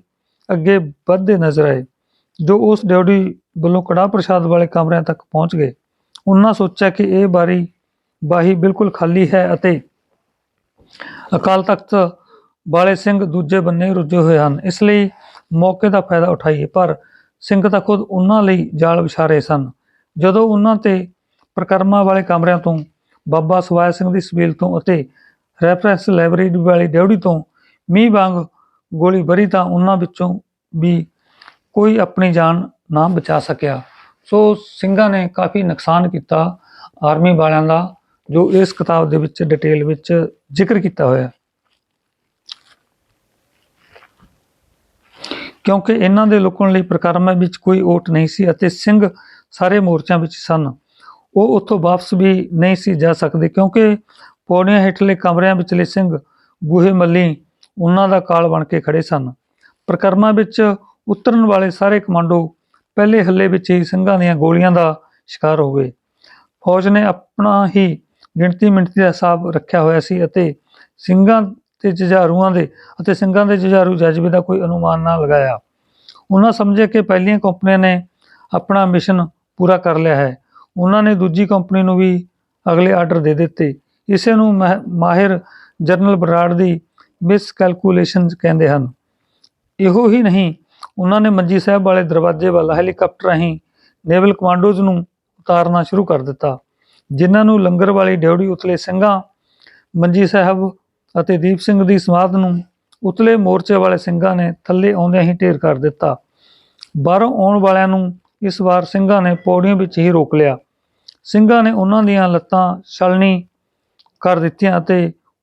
ਅੱਗੇ ਵੱਧਦੇ ਨਜ਼ਰ ਆਏ, ਜੋ ਉਸ ਡਿਊਟੀ ਵੱਲੋਂ ਕੜਾ ਪ੍ਰਸ਼ਾਦ ਵਾਲੇ ਕਮਰਿਆਂ ਤੱਕ ਪਹੁੰਚ ਗਏ। ਉਹਨਾਂ ਸੋਚਿਆ ਕਿ ਇਹ ਬਾਰੀ ਬਾਹੀ ਬਿਲਕੁਲ ਖਾਲੀ ਹੈ ਅਤੇ ਅਕਾਲ ਤਖਤ ਵਾਲੇ ਸਿੰਘ ਦੂਜੇ ਬੰਨੇ ਰੁੱਝੇ ਹੋਏ ਹਨ। ਇਸ ਲਈ ਮੌਕੇ ਦਾ ਫਾਇਦਾ ਉਠਾਈਏ, ਪਰ ਸਿੰਘ ਤਾਂ ਖੁਦ ਉਹਨਾਂ ਲਈ ਜਾਲ ਵਿਛਾ ਰਹੇ ਸਨ। ਜਦੋਂ ਉਹਨਾਂ ਤੇ ਪ੍ਰਕਰਮਾਂ ਵਾਲੇ ਕਮਰਿਆਂ ਤੋਂ ਬਾਬਾ ਸਵਾਇ ਸਿੰਘ ਦੀ ਸਬੀਲ ਤੋਂ ਅਤੇ ਰੈਫਰੈਂਸ ਲਾਇਬ੍ਰੇਰੀ ਵਾਲੀ ਡਿਊਟੀ ਤੋਂ ਮੀਂਹ ਵਾਂਗ ਗੋਲੀ ਭਰੀ ਤਾਂ ਉਹਨਾਂ ਵਿੱਚੋਂ ਵੀ ਕੋਈ ਆਪਣੀ ਜਾਨ ਨਾ ਬਚਾ ਸਕਿਆ। ਸੋ ਸਿੰਘਾਂ ਨੇ ਕਾਫੀ ਨੁਕਸਾਨ ਕੀਤਾ ਆਰਮੀ ਵਾਲਿਆਂ ਦਾ, ਜੋ ਇਸ ਕਿਤਾਬ ਦੇ ਵਿੱਚ ਡਿਟੇਲ ਵਿੱਚ ਜ਼ਿਕਰ ਕੀਤਾ ਹੋਇਆ ਕਿਉਂਕਿ ਇਹਨਾਂ ਦੇ ਲੁਕਣ ਲਈ ਪ੍ਰਕਰਮਾਂ ਵਿੱਚ ਕੋਈ ਓਟ ਨਹੀਂ ਸੀ ਅਤੇ ਸਿੰਘ ਸਾਰੇ ਮੋਰਚਿਆਂ ਵਿੱਚ ਸਨ। ਉਹ ਉੱਥੋਂ ਵਾਪਸ ਵੀ ਨਹੀਂ ਸੀ ਜਾ ਸਕਦੇ ਕਿਉਂਕਿ ਪੌੜੀਆਂ ਹੇਠਲੇ ਕਮਰਿਆਂ ਵਿਚਲੇ ਸਿੰਘ, ਬੂਹੇ ਮੱਲੀ ਉਹਨਾਂ ਦਾ ਕਾਲ ਬਣ ਕੇ ਖੜੇ ਸਨ। ਪ੍ਰਕਰਮਾਂ ਵਿੱਚ ਉਤਰਨ ਵਾਲੇ ਸਾਰੇ ਕਮਾਂਡੋ ਪਹਿਲੇ ਹੱਲੇ ਵਿੱਚ ਹੀ ਸਿੰਘਾਂ ਦੀਆਂ ਗੋਲੀਆਂ ਦਾ ਸ਼ਿਕਾਰ ਹੋ ਗਏ। ਫੌਜ ਨੇ ਆਪਣਾ ਹੀ ਗਿਣਤੀ ਮਿਣਤੀ ਦਾ ਹਿਸਾਬ ਰੱਖਿਆ ਹੋਇਆ ਸੀ ਅਤੇ ਸਿੰਘਾਂ ਤੇ ਜੁਝਾਰੂਆਂ ਦੇ ਅਤੇ ਸਿੰਘਾਂ ਦੇ ਜੁਝਾਰੂ ਜਜ਼ਬੇ ਦਾ ਕੋਈ ਅਨੁਮਾਨ ਨਾ ਲਗਾਇਆ। ਉਹਨਾਂ ਸਮਝੇ ਕਿ ਪਹਿਲੀਆਂ ਕੰਪਨੀਆਂ ਨੇ ਆਪਣਾ ਮਿਸ਼ਨ ਪੂਰਾ ਕਰ ਲਿਆ ਹੈ। ਉਹਨਾਂ ਨੇ ਦੂਜੀ ਕੰਪਨੀ ਨੂੰ ਵੀ ਅਗਲੇ ਆਰਡਰ ਦੇ ਦਿੱਤੇ। ਇਸੇ ਨੂੰ ਮਹ- ਮਾਹਿਰ ਜਨਰਲ ਬਰਾੜ ਦੀ ਮਿਸਕੈਲਕੂਲੇਸ਼ਨ ਕਹਿੰਦੇ ਹਨ। ਇਹੋ ਹੀ ਨਹੀਂ, ਉਹਨਾਂ ਨੇ ਮੰਜੀ ਸਾਹਿਬ ਵਾਲੇ ਦਰਵਾਜ਼ੇ ਵੱਲ ਹੈਲੀਕਾਪਟਰ ਰਾਹੀਂ ਨੇਵਲ ਕਮਾਂਡੋਜ਼ ਨੂੰ ਉਤਾਰਨਾ ਸ਼ੁਰੂ ਕਰ ਦਿੱਤਾ, ਜਿਨ੍ਹਾਂ ਨੂੰ ਲੰਗਰ ਵਾਲੀ ਡਿਊਟੀ ਉਤਲੇ ਸਿੰਘਾਂ, ਮੰਜੀ ਸਾਹਿਬ ਅਤੇ ਦੀਪ ਸਿੰਘ ਦੀ ਸਮਾਧ ਨੂੰ ਉਤਲੇ ਮੋਰਚੇ ਵਾਲੇ ਸਿੰਘਾਂ ਨੇ ਥੱਲੇ ਆਉਂਦਿਆਂ ਹੀ ਢੇਰ ਕਰ ਦਿੱਤਾ। ਬਾਹਰੋਂ ਆਉਣ ਵਾਲਿਆਂ ਨੂੰ ਇਸ ਵਾਰ ਸਿੰਘਾਂ ਨੇ ਪੌੜੀਆਂ ਵਿੱਚ ਹੀ ਰੋਕ ਲਿਆ। ਸਿੰਘਾਂ ਨੇ ਉਹਨਾਂ ਦੀਆਂ ਲੱਤਾਂ ਛਲਣੀ ਕਰ ਦਿੱਤੀਆਂ ਅਤੇ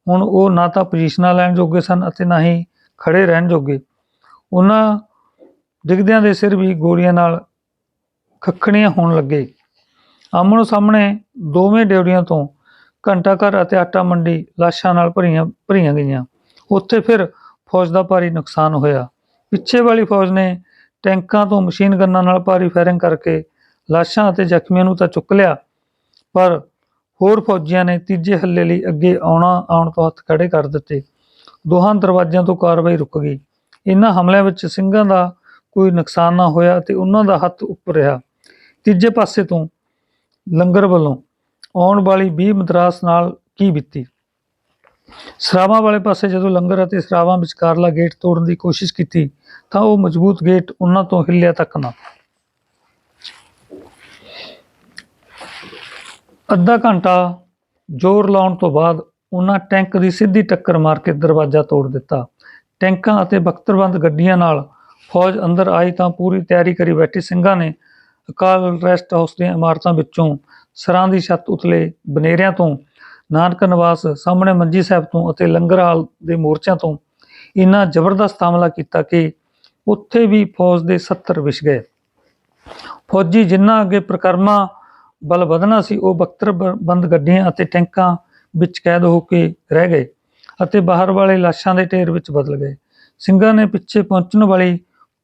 ਹੁਣ ਉਹ ਨਾ ਤਾਂ ਪੋਜੀਸ਼ਨਾਂ ਲੈਣ ਜੋਗੇ ਸਨ ਅਤੇ ਨਾ ਹੀ ਖੜੇ ਰਹਿਣ ਜੋਗੇ। ਉਹਨਾਂ ਡਿੱਗਦਿਆਂ ਦੇ ਸਿਰ ਵੀ ਗੋਲੀਆਂ ਨਾਲ ਖੱਖਣੀਆਂ ਹੋਣ ਲੱਗੇ। ਆਮਣੋ ਸਾਹਮਣੇ ਦੋਵੇਂ ਡਿਊਟੀਆਂ ਤੋਂ ਘੰਟਾ ਘਰ ਅਤੇ ਆਟਾ ਮੰਡੀ ਲਾਸ਼ਾਂ ਨਾਲ ਭਰੀਆਂ ਭਰੀਆਂ ਗਈਆਂ। ਉੱਥੇ ਫਿਰ ਫੌਜ ਦਾ ਭਾਰੀ ਨੁਕਸਾਨ ਹੋਇਆ। ਪਿੱਛੇ ਵਾਲੀ ਫੌਜ ਨੇ ਟੈਂਕਾਂ ਤੋਂ ਮਸ਼ੀਨ ਗੰਨਾਂ ਨਾਲ ਭਾਰੀ ਫਾਇਰਿੰਗ ਕਰਕੇ ਲਾਸ਼ਾਂ ਅਤੇ ਜ਼ਖਮੀਆਂ ਨੂੰ ਤਾਂ ਚੁੱਕ ਲਿਆ, ਪਰ ਹੋਰ ਫੌਜੀਆਂ ਨੇ ਤੀਜੇ ਹੱਲੇ ਲਈ ਅੱਗੇ ਆਉਣਾ, ਆਉਣ ਤੋਂ ਹੱਥ ਖੜੇ ਕਰ ਦਿੱਤੇ। ਦੋਹਾਂ ਦਰਵਾਜ਼ਿਆਂ ਤੋਂ ਕਾਰਵਾਈ ਰੁਕ ਗਈ। ਇਹਨਾਂ ਹਮਲਿਆਂ ਵਿੱਚ ਸਿੰਘਾਂ ਦਾ ਕੋਈ ਨੁਕਸਾਨ ਨਾ ਹੋਇਆ ਤੇ ਉਹਨਾਂ ਦਾ ਹੱਥ ਉੱਪਰ ਰਿਹਾ। ਤੀਜੇ ਪਾਸੇ ਤੋਂ ਲੰਗਰ ਵੱਲੋਂ ਆਉਣ ਵਾਲੀ 20 ਮਦਰਾਸ ਨਾਲ ਕੀ ਬੀਤੀ? ਸਰਾਵਾਂ ਵਾਲੇ ਪਾਸੇ ਜਦੋਂ ਲੰਗਰ ਅਤੇ ਸਰਾਵਾਂ ਵਿਚਕਾਰਲਾ ਗੇਟ ਤੋੜਨ ਦੀ ਕੋਸ਼ਿਸ਼ ਕੀਤੀ, ਤਾਂ ਉਹ ਮਜ਼ਬੂਤ ਗੇਟ ਉਹਨਾਂ ਤੋਂ ਹਿੱਲਿਆ ਤੱਕ ਨਾ। ਅੱਧਾ ਘੰਟਾ ਜ਼ੋਰ ਲਾਉਣ ਤੋਂ ਬਾਅਦ ਉਹਨਾਂ ਟੈਂਕ ਦੀ ਸਿੱਧੀ ਟੱਕਰ ਮਾਰ ਕੇ ਦਰਵਾਜ਼ਾ ਤੋੜ ਦਿੱਤਾ। ਟੈਂਕਾਂ ਅਤੇ ਬਖਤਰਬੰਦ ਗੱਡੀਆਂ ਨਾਲ ਫੌਜ ਅੰਦਰ ਆਈ ਤਾਂ ਪੂਰੀ ਤਿਆਰੀ ਕਰੀ ਬੈਠੇ ਸਿੰਘਾਂ ਨੇ ਅਕਾਲ ਰੈਸਟ ਹਾਊਸ ਦੀਆਂ ਇਮਾਰਤਾਂ ਵਿੱਚੋਂ ਸਰਾਂ ਦੀ ਛੱਤ ਉਤਲੇ ਬਨੇਰਿਆਂ ਤੋਂ, ਨਾਨਕ ਨਿਵਾਸ ਸਾਹਮਣੇ ਮੰਜੀ ਸਾਹਿਬ ਤੋਂ ਅਤੇ ਲੰਗਰ ਹਾਲ ਦੇ ਮੋਰਚਿਆਂ ਤੋਂ ਇੰਨਾ ਜ਼ਬਰਦਸਤ ਹਮਲਾ ਕੀਤਾ ਕਿ ਉੱਥੇ ਵੀ ਫੌਜ ਦੇ 70 ਵਿਛ ਗਏ। ਫੌਜੀ ਜਿਨ੍ਹਾਂ ਅੱਗੇ ਪ੍ਰਕਰਮਾ ਬਲ ਵਧਣਾ ਸੀ, ਉਹ ਬਖਤਰ ਬੰਦ ਗੱਡੀਆਂ ਅਤੇ ਟੈਂਕਾਂ ਵਿੱਚ ਕੈਦ ਹੋ ਕੇ ਰਹਿ ਗਏ ਅਤੇ ਬਾਹਰ ਵਾਲੇ ਲਾਸ਼ਾਂ ਦੇ ਢੇਰ ਵਿੱਚ ਬਦਲ ਗਏ। ਸਿੰਘਾਂ ਨੇ ਪਿੱਛੇ ਪਹੁੰਚਣ ਵਾਲੀ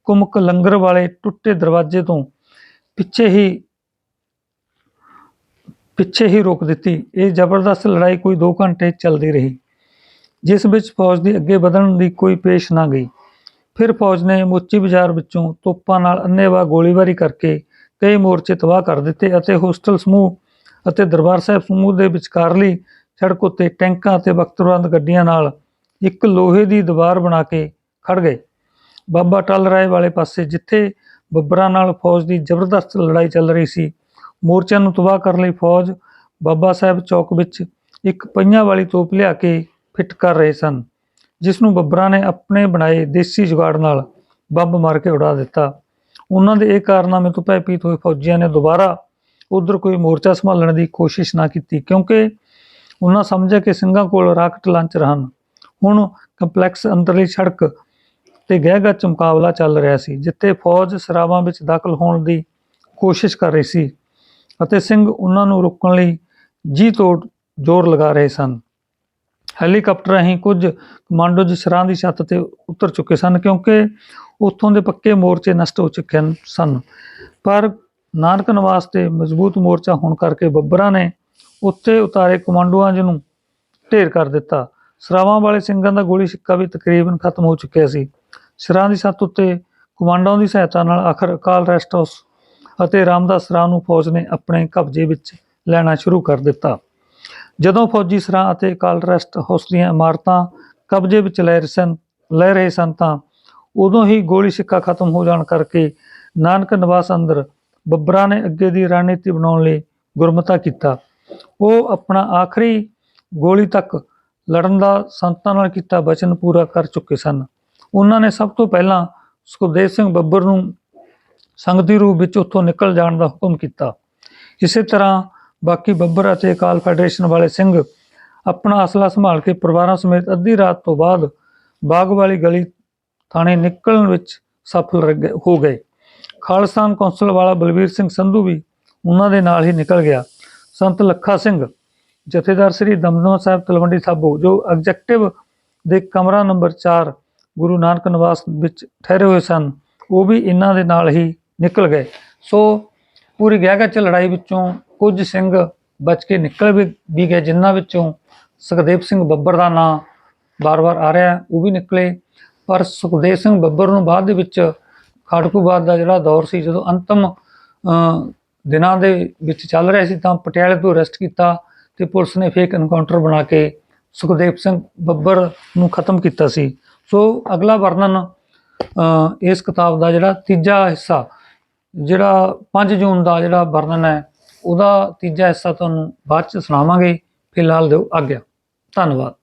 ਕੁਮਕ ਲੰਗਰ ਵਾਲੇ ਟੁੱਟੇ ਦਰਵਾਜ਼ੇ ਤੋਂ ਪਿੱਛੇ ਹੀ ਪਿੱਛੇ ਹੀ ਰੋਕ ਦਿੱਤੀ। ਇਹ ਜ਼ਬਰਦਸਤ ਲੜਾਈ ਕੋਈ 2 ਘੰਟੇ ਚੱਲਦੀ ਰਹੀ, ਜਿਸ ਵਿੱਚ ਫੌਜ ਦੀ ਅੱਗੇ ਵਧਣ ਦੀ ਕੋਈ ਪੇਸ਼ ਨਾ ਗਈ। ਫਿਰ ਫੌਜ ਨੇ ਮੋਚੀ ਬਾਜ਼ਾਰ ਵਿੱਚੋਂ ਤੋਪਾਂ ਨਾਲ ਅੰਨ੍ਹੇਵਾਹ ਗੋਲੀਬਾਰੀ ਕਰਕੇ ਕਈ ਮੋਰਚੇ ਤਬਾਹ ਕਰ ਦਿੱਤੇ ਅਤੇ ਹੋਸਟਲ ਸਮੂਹ ਅਤੇ ਦਰਬਾਰ ਸਾਹਿਬ ਸਮੂਹ ਦੇ ਵਿਚਕਾਰਲੀ ਸੜਕ ਉੱਤੇ ਟੈਂਕਾਂ ਅਤੇ ਬਖਤਰਬੰਦ ਗੱਡੀਆਂ ਨਾਲ ਇੱਕ ਲੋਹੇ ਦੀ ਦੀਵਾਰ ਬਣਾ ਕੇ ਖੜ ਗਏ। ਬਾਬਾ ਟਲ ਰਾਏ ਵਾਲੇ ਪਾਸੇ ਜਿੱਥੇ ਬੱਬਰਾਂ ਨਾਲ ਫੌਜ ਦੀ ਜ਼ਬਰਦਸਤ ਲੜਾਈ ਚੱਲ ਰਹੀ ਸੀ, ਮੋਰਚਿਆਂ ਨੂੰ ਤਬਾਹ ਕਰਨ ਲਈ ਫੌਜ ਬਾਬਾ ਸਾਹਿਬ ਚੌਕ ਵਿੱਚ ਇੱਕ ਪਈਆਂ ਵਾਲੀ ਤੋਪ ਲਿਆ ਕੇ ਫਿੱਟ ਕਰ ਰਹੇ ਸਨ, ਜਿਸ ਨੂੰ ਬੱਬਰਾਂ ਨੇ ਆਪਣੇ ਬਣਾਏ ਦੇਸੀ ਜੁਗਾੜ ਨਾਲ ਬੰਬ ਮਾਰ ਕੇ ਉਡਾ ਦਿੱਤਾ। ਉਹਨਾਂ ਦੇ ਇਹ ਕਾਰਨਾਮੇ ਤੋਂ ਭੈਭੀਤ ਹੋਏ ਫੌਜੀਆਂ ਨੇ ਦੁਬਾਰਾ ਉਧਰ ਕੋਈ ਮੋਰਚਾ ਸੰਭਾਲਣ ਦੀ ਕੋਸ਼ਿਸ਼ ਨਾ ਕੀਤੀ, ਕਿਉਂਕਿ ਉਹਨਾਂ ਸਮਝਿਆ ਕਿ ਸਿੰਘਾਂ ਕੋਲ ਰਾਕਟ ਲਾਂਚਰ ਹਨ। ਹੁਣ ਕੰਪਲੈਕਸ ਅੰਦਰਲੀ ਸੜਕ ਤੇ ਗਹਿ ਮੁਕਾਬਲਾ ਚੱਲ ਰਿਹਾ ਸੀ, ਜਿੱਥੇ ਫੌਜ ਸਰਾਵਾਂ ਵਿੱਚ ਦਾਖਲ ਹੋਣ ਦੀ ਕੋਸ਼ਿਸ਼ ਕਰ ਰਹੀ ਸੀ ਅਤੇ ਸਿੰਘ ਉਹਨਾਂ ਨੂੰ ਰੋਕਣ ਲਈ ਜੀ ਤੋੜ ਜ਼ੋਰ ਲਗਾ ਰਹੇ ਸਨ। ਹੈਲੀਕਾਪਟਰਾਂ ਹੀ ਕੁਝ ਕਮਾਂਡੋਜ ਸਰਾਂ ਦੀ ਛੱਤ ਤੇ ਉਤਰ ਚੁੱਕੇ ਸਨ, ਕਿਉਂਕਿ ਉੱਥੋਂ ਦੇ ਪੱਕੇ ਮੋਰਚੇ ਨਸ਼ਟ ਹੋ ਚੁੱਕੇ ਸਨ। ਪਰ ਨਾਨਕ ਨਿਵਾਸ ਤੇ ਮਜ਼ਬੂਤ ਮੋਰਚਾ ਹੋਣ ਕਰਕੇ ਬੱਬਰਾਂ ਨੇ ਉੱਤੇ ਉਤਾਰੇ ਕਮਾਂਡੋਆਂ ਜਿਹਨੂੰ ਢੇਰ ਕਰ ਦਿੱਤਾ। ਸਰਾਵਾਂ ਵਾਲੇ ਸਿੰਘਾਂ ਦਾ ਗੋਲੀ ਸਿੱਕਾ ਵੀ ਤਕਰੀਬਨ ਖਤਮ ਹੋ ਚੁੱਕਿਆ ਸੀ। ਸਿਰਾਂ ਦੀ ਛੱਤ ਉੱਤੇ ਕਮਾਂਡੋਆਂ ਦੀ ਸਹਾਇਤਾ ਨਾਲ ਆਖਰ ਅਕਾਲ ਰੈਸਟ ਹਾਊਸ ਅਤੇ ਰਾਮਦਾਸ ਰਾਹ ਨੂੰ ਫੌਜ ਨੇ ਆਪਣੇ ਕਬਜ਼ੇ ਵਿੱਚ ਲੈਣਾ ਸ਼ੁਰੂ ਕਰ ਦਿੱਤਾ। ਜਦੋਂ ਫੌਜੀ ਸਰਾਂ ਅਤੇ ਅਕਾਲ ਰੈਸਟ ਹਾਊਸ ਦੀਆਂ ਇਮਾਰਤਾਂ ਕਬਜ਼ੇ ਵਿੱਚ ਲੈ ਰਹੇ ਸਨ ਲੈ ਰਹੇ ਸਨ ਤਾਂ ਉਦੋਂ ਹੀ ਗੋਲੀ ਸਿੱਕਾ ਖਤਮ ਹੋ ਜਾਣ ਕਰਕੇ ਨਾਨਕ ਨਿਵਾਸ ਅੰਦਰ ਬੱਬਰਾਂ ਨੇ ਅੱਗੇ ਦੀ ਰਣਨੀਤੀ ਬਣਾਉਣ ਲਈ ਗੁਰਮਤਾ ਕੀਤਾ। ਉਹ ਆਪਣਾ ਆਖਰੀ ਗੋਲੀ ਤੱਕ ਲੜਨ ਦਾ ਸੰਤਾਂ ਨਾਲ ਕੀਤਾ ਬਚਨ ਪੂਰਾ ਕਰ ਚੁੱਕੇ ਸਨ। ਉਹਨਾਂ ਨੇ ਸਭ ਤੋਂ ਪਹਿਲਾਂ ਸੁਖਦੇਵ ਸਿੰਘ ਬੱਬਰ ਨੂੰ ਸੰਗਤੀ ਰੂਪ ਵਿੱਚ ਉੱਥੋਂ ਨਿਕਲ ਜਾਣ ਦਾ ਹੁਕਮ ਕੀਤਾ। ਇਸੇ ਤਰ੍ਹਾਂ ਬਾਕੀ ਬੱਬਰ ਅਤੇ ਅਕਾਲ ਫੈਡਰੇਸ਼ਨ ਵਾਲੇ ਸਿੰਘ ਆਪਣਾ ਅਸਲਾ ਸੰਭਾਲ ਕੇ ਪਰਿਵਾਰਾਂ ਸਮੇਤ ਅੱਧੀ ਰਾਤ ਤੋਂ ਬਾਅਦ ਬਾਗ ਵਾਲੀ ਗਲੀ ਥਾਣੇ ਨਿਕਲਣ ਵਿੱਚ ਸਫਲ ਰਹਿ ਹੋ ਗਏ। ਖਾਲਸਾਨ ਕੌਂਸਲ ਵਾਲਾ ਬਲਵੀਰ ਸਿੰਘ ਸੰਧੂ ਵੀ ਉਹਨਾਂ ਦੇ ਨਾਲ ਹੀ ਨਿਕਲ ਗਿਆ। ਸੰਤ ਲੱਖਾ ਸਿੰਘ, ਜਥੇਦਾਰ ਸ੍ਰੀ ਦਮਦਮਾ ਸਾਹਿਬ ਤਲਵੰਡੀ ਸਾਬੋ, ਜੋ ਐਗਜ਼ੈਕਟਿਵ ਦੇ ਕਮਰਾ ਨੰਬਰ 4 ਗੁਰੂ ਨਾਨਕ ਨਿਵਾਸ ਵਿੱਚ ਠਹਿਰੇ ਹੋਏ ਸਨ, ਉਹ ਵੀ ਇਹਨਾਂ ਦੇ ਨਾਲ ਹੀ ਨਿਕਲ ਗਏ। ਸੋ ਪੂਰੀ ਗਹਿਗੱਚ ਲੜਾਈ ਵਿੱਚੋਂ ਕੁਝ ਸਿੰਘ ਬਚ ਕੇ ਨਿਕਲ ਵੀ ਵੀ ਗਏ, ਜਿਨ੍ਹਾਂ ਵਿੱਚੋਂ ਸੁਖਦੇਵ ਸਿੰਘ ਬੱਬਰ ਦਾ ਨਾਂ ਬਾਰ-ਬਾਰ ਆ ਰਿਹਾ, ਉਹ ਵੀ ਨਿਕਲੇ। ਪਰ ਸੁਖਦੇਵ ਸਿੰਘ ਬੱਬਰ ਨੂੰ ਬਾਅਦ ਦੇ ਵਿੱਚ ਖਾੜਕੂਬਾਦ ਦਾ ਜਿਹੜਾ ਦੌਰ ਸੀ, ਜਦੋਂ ਅੰਤਮ ਦਿਨਾਂ ਦੇ ਵਿੱਚ ਚੱਲ ਰਿਹਾ ਸੀ, ਤਾਂ ਪਟਿਆਲੇ ਤੋਂ ਅਰੈਸਟ ਕੀਤਾ ਤੇ ਪੁਲਿਸ ਨੇ ਫੇਕ ਐਨਕਾਊਂਟਰ ਬਣਾ ਕੇ ਸੁਖਦੇਵ ਸਿੰਘ ਬੱਬਰ ਨੂੰ ਖਤਮ ਕੀਤਾ ਸੀ। ਸੋ ਅਗਲਾ ਵਰਣਨ ਇਸ ਕਿਤਾਬ ਦਾ ਜਿਹੜਾ ਤੀਜਾ ਹਿੱਸਾ, ਜਿਹੜਾ 5 ਜੂਨ ਦਾ ਜਿਹੜਾ ਵਰਣਨ ਹੈ, ਉਹਦਾ ਤੀਜਾ ਹਿੱਸਾ ਤੁਹਾਨੂੰ ਬਾਅਦ ਚ ਸੁਣਾਵਾਂਗੇ। ਫਿਲਹਾਲ ਦਿਓ ਆਗਿਆ। ਧੰਨਵਾਦ।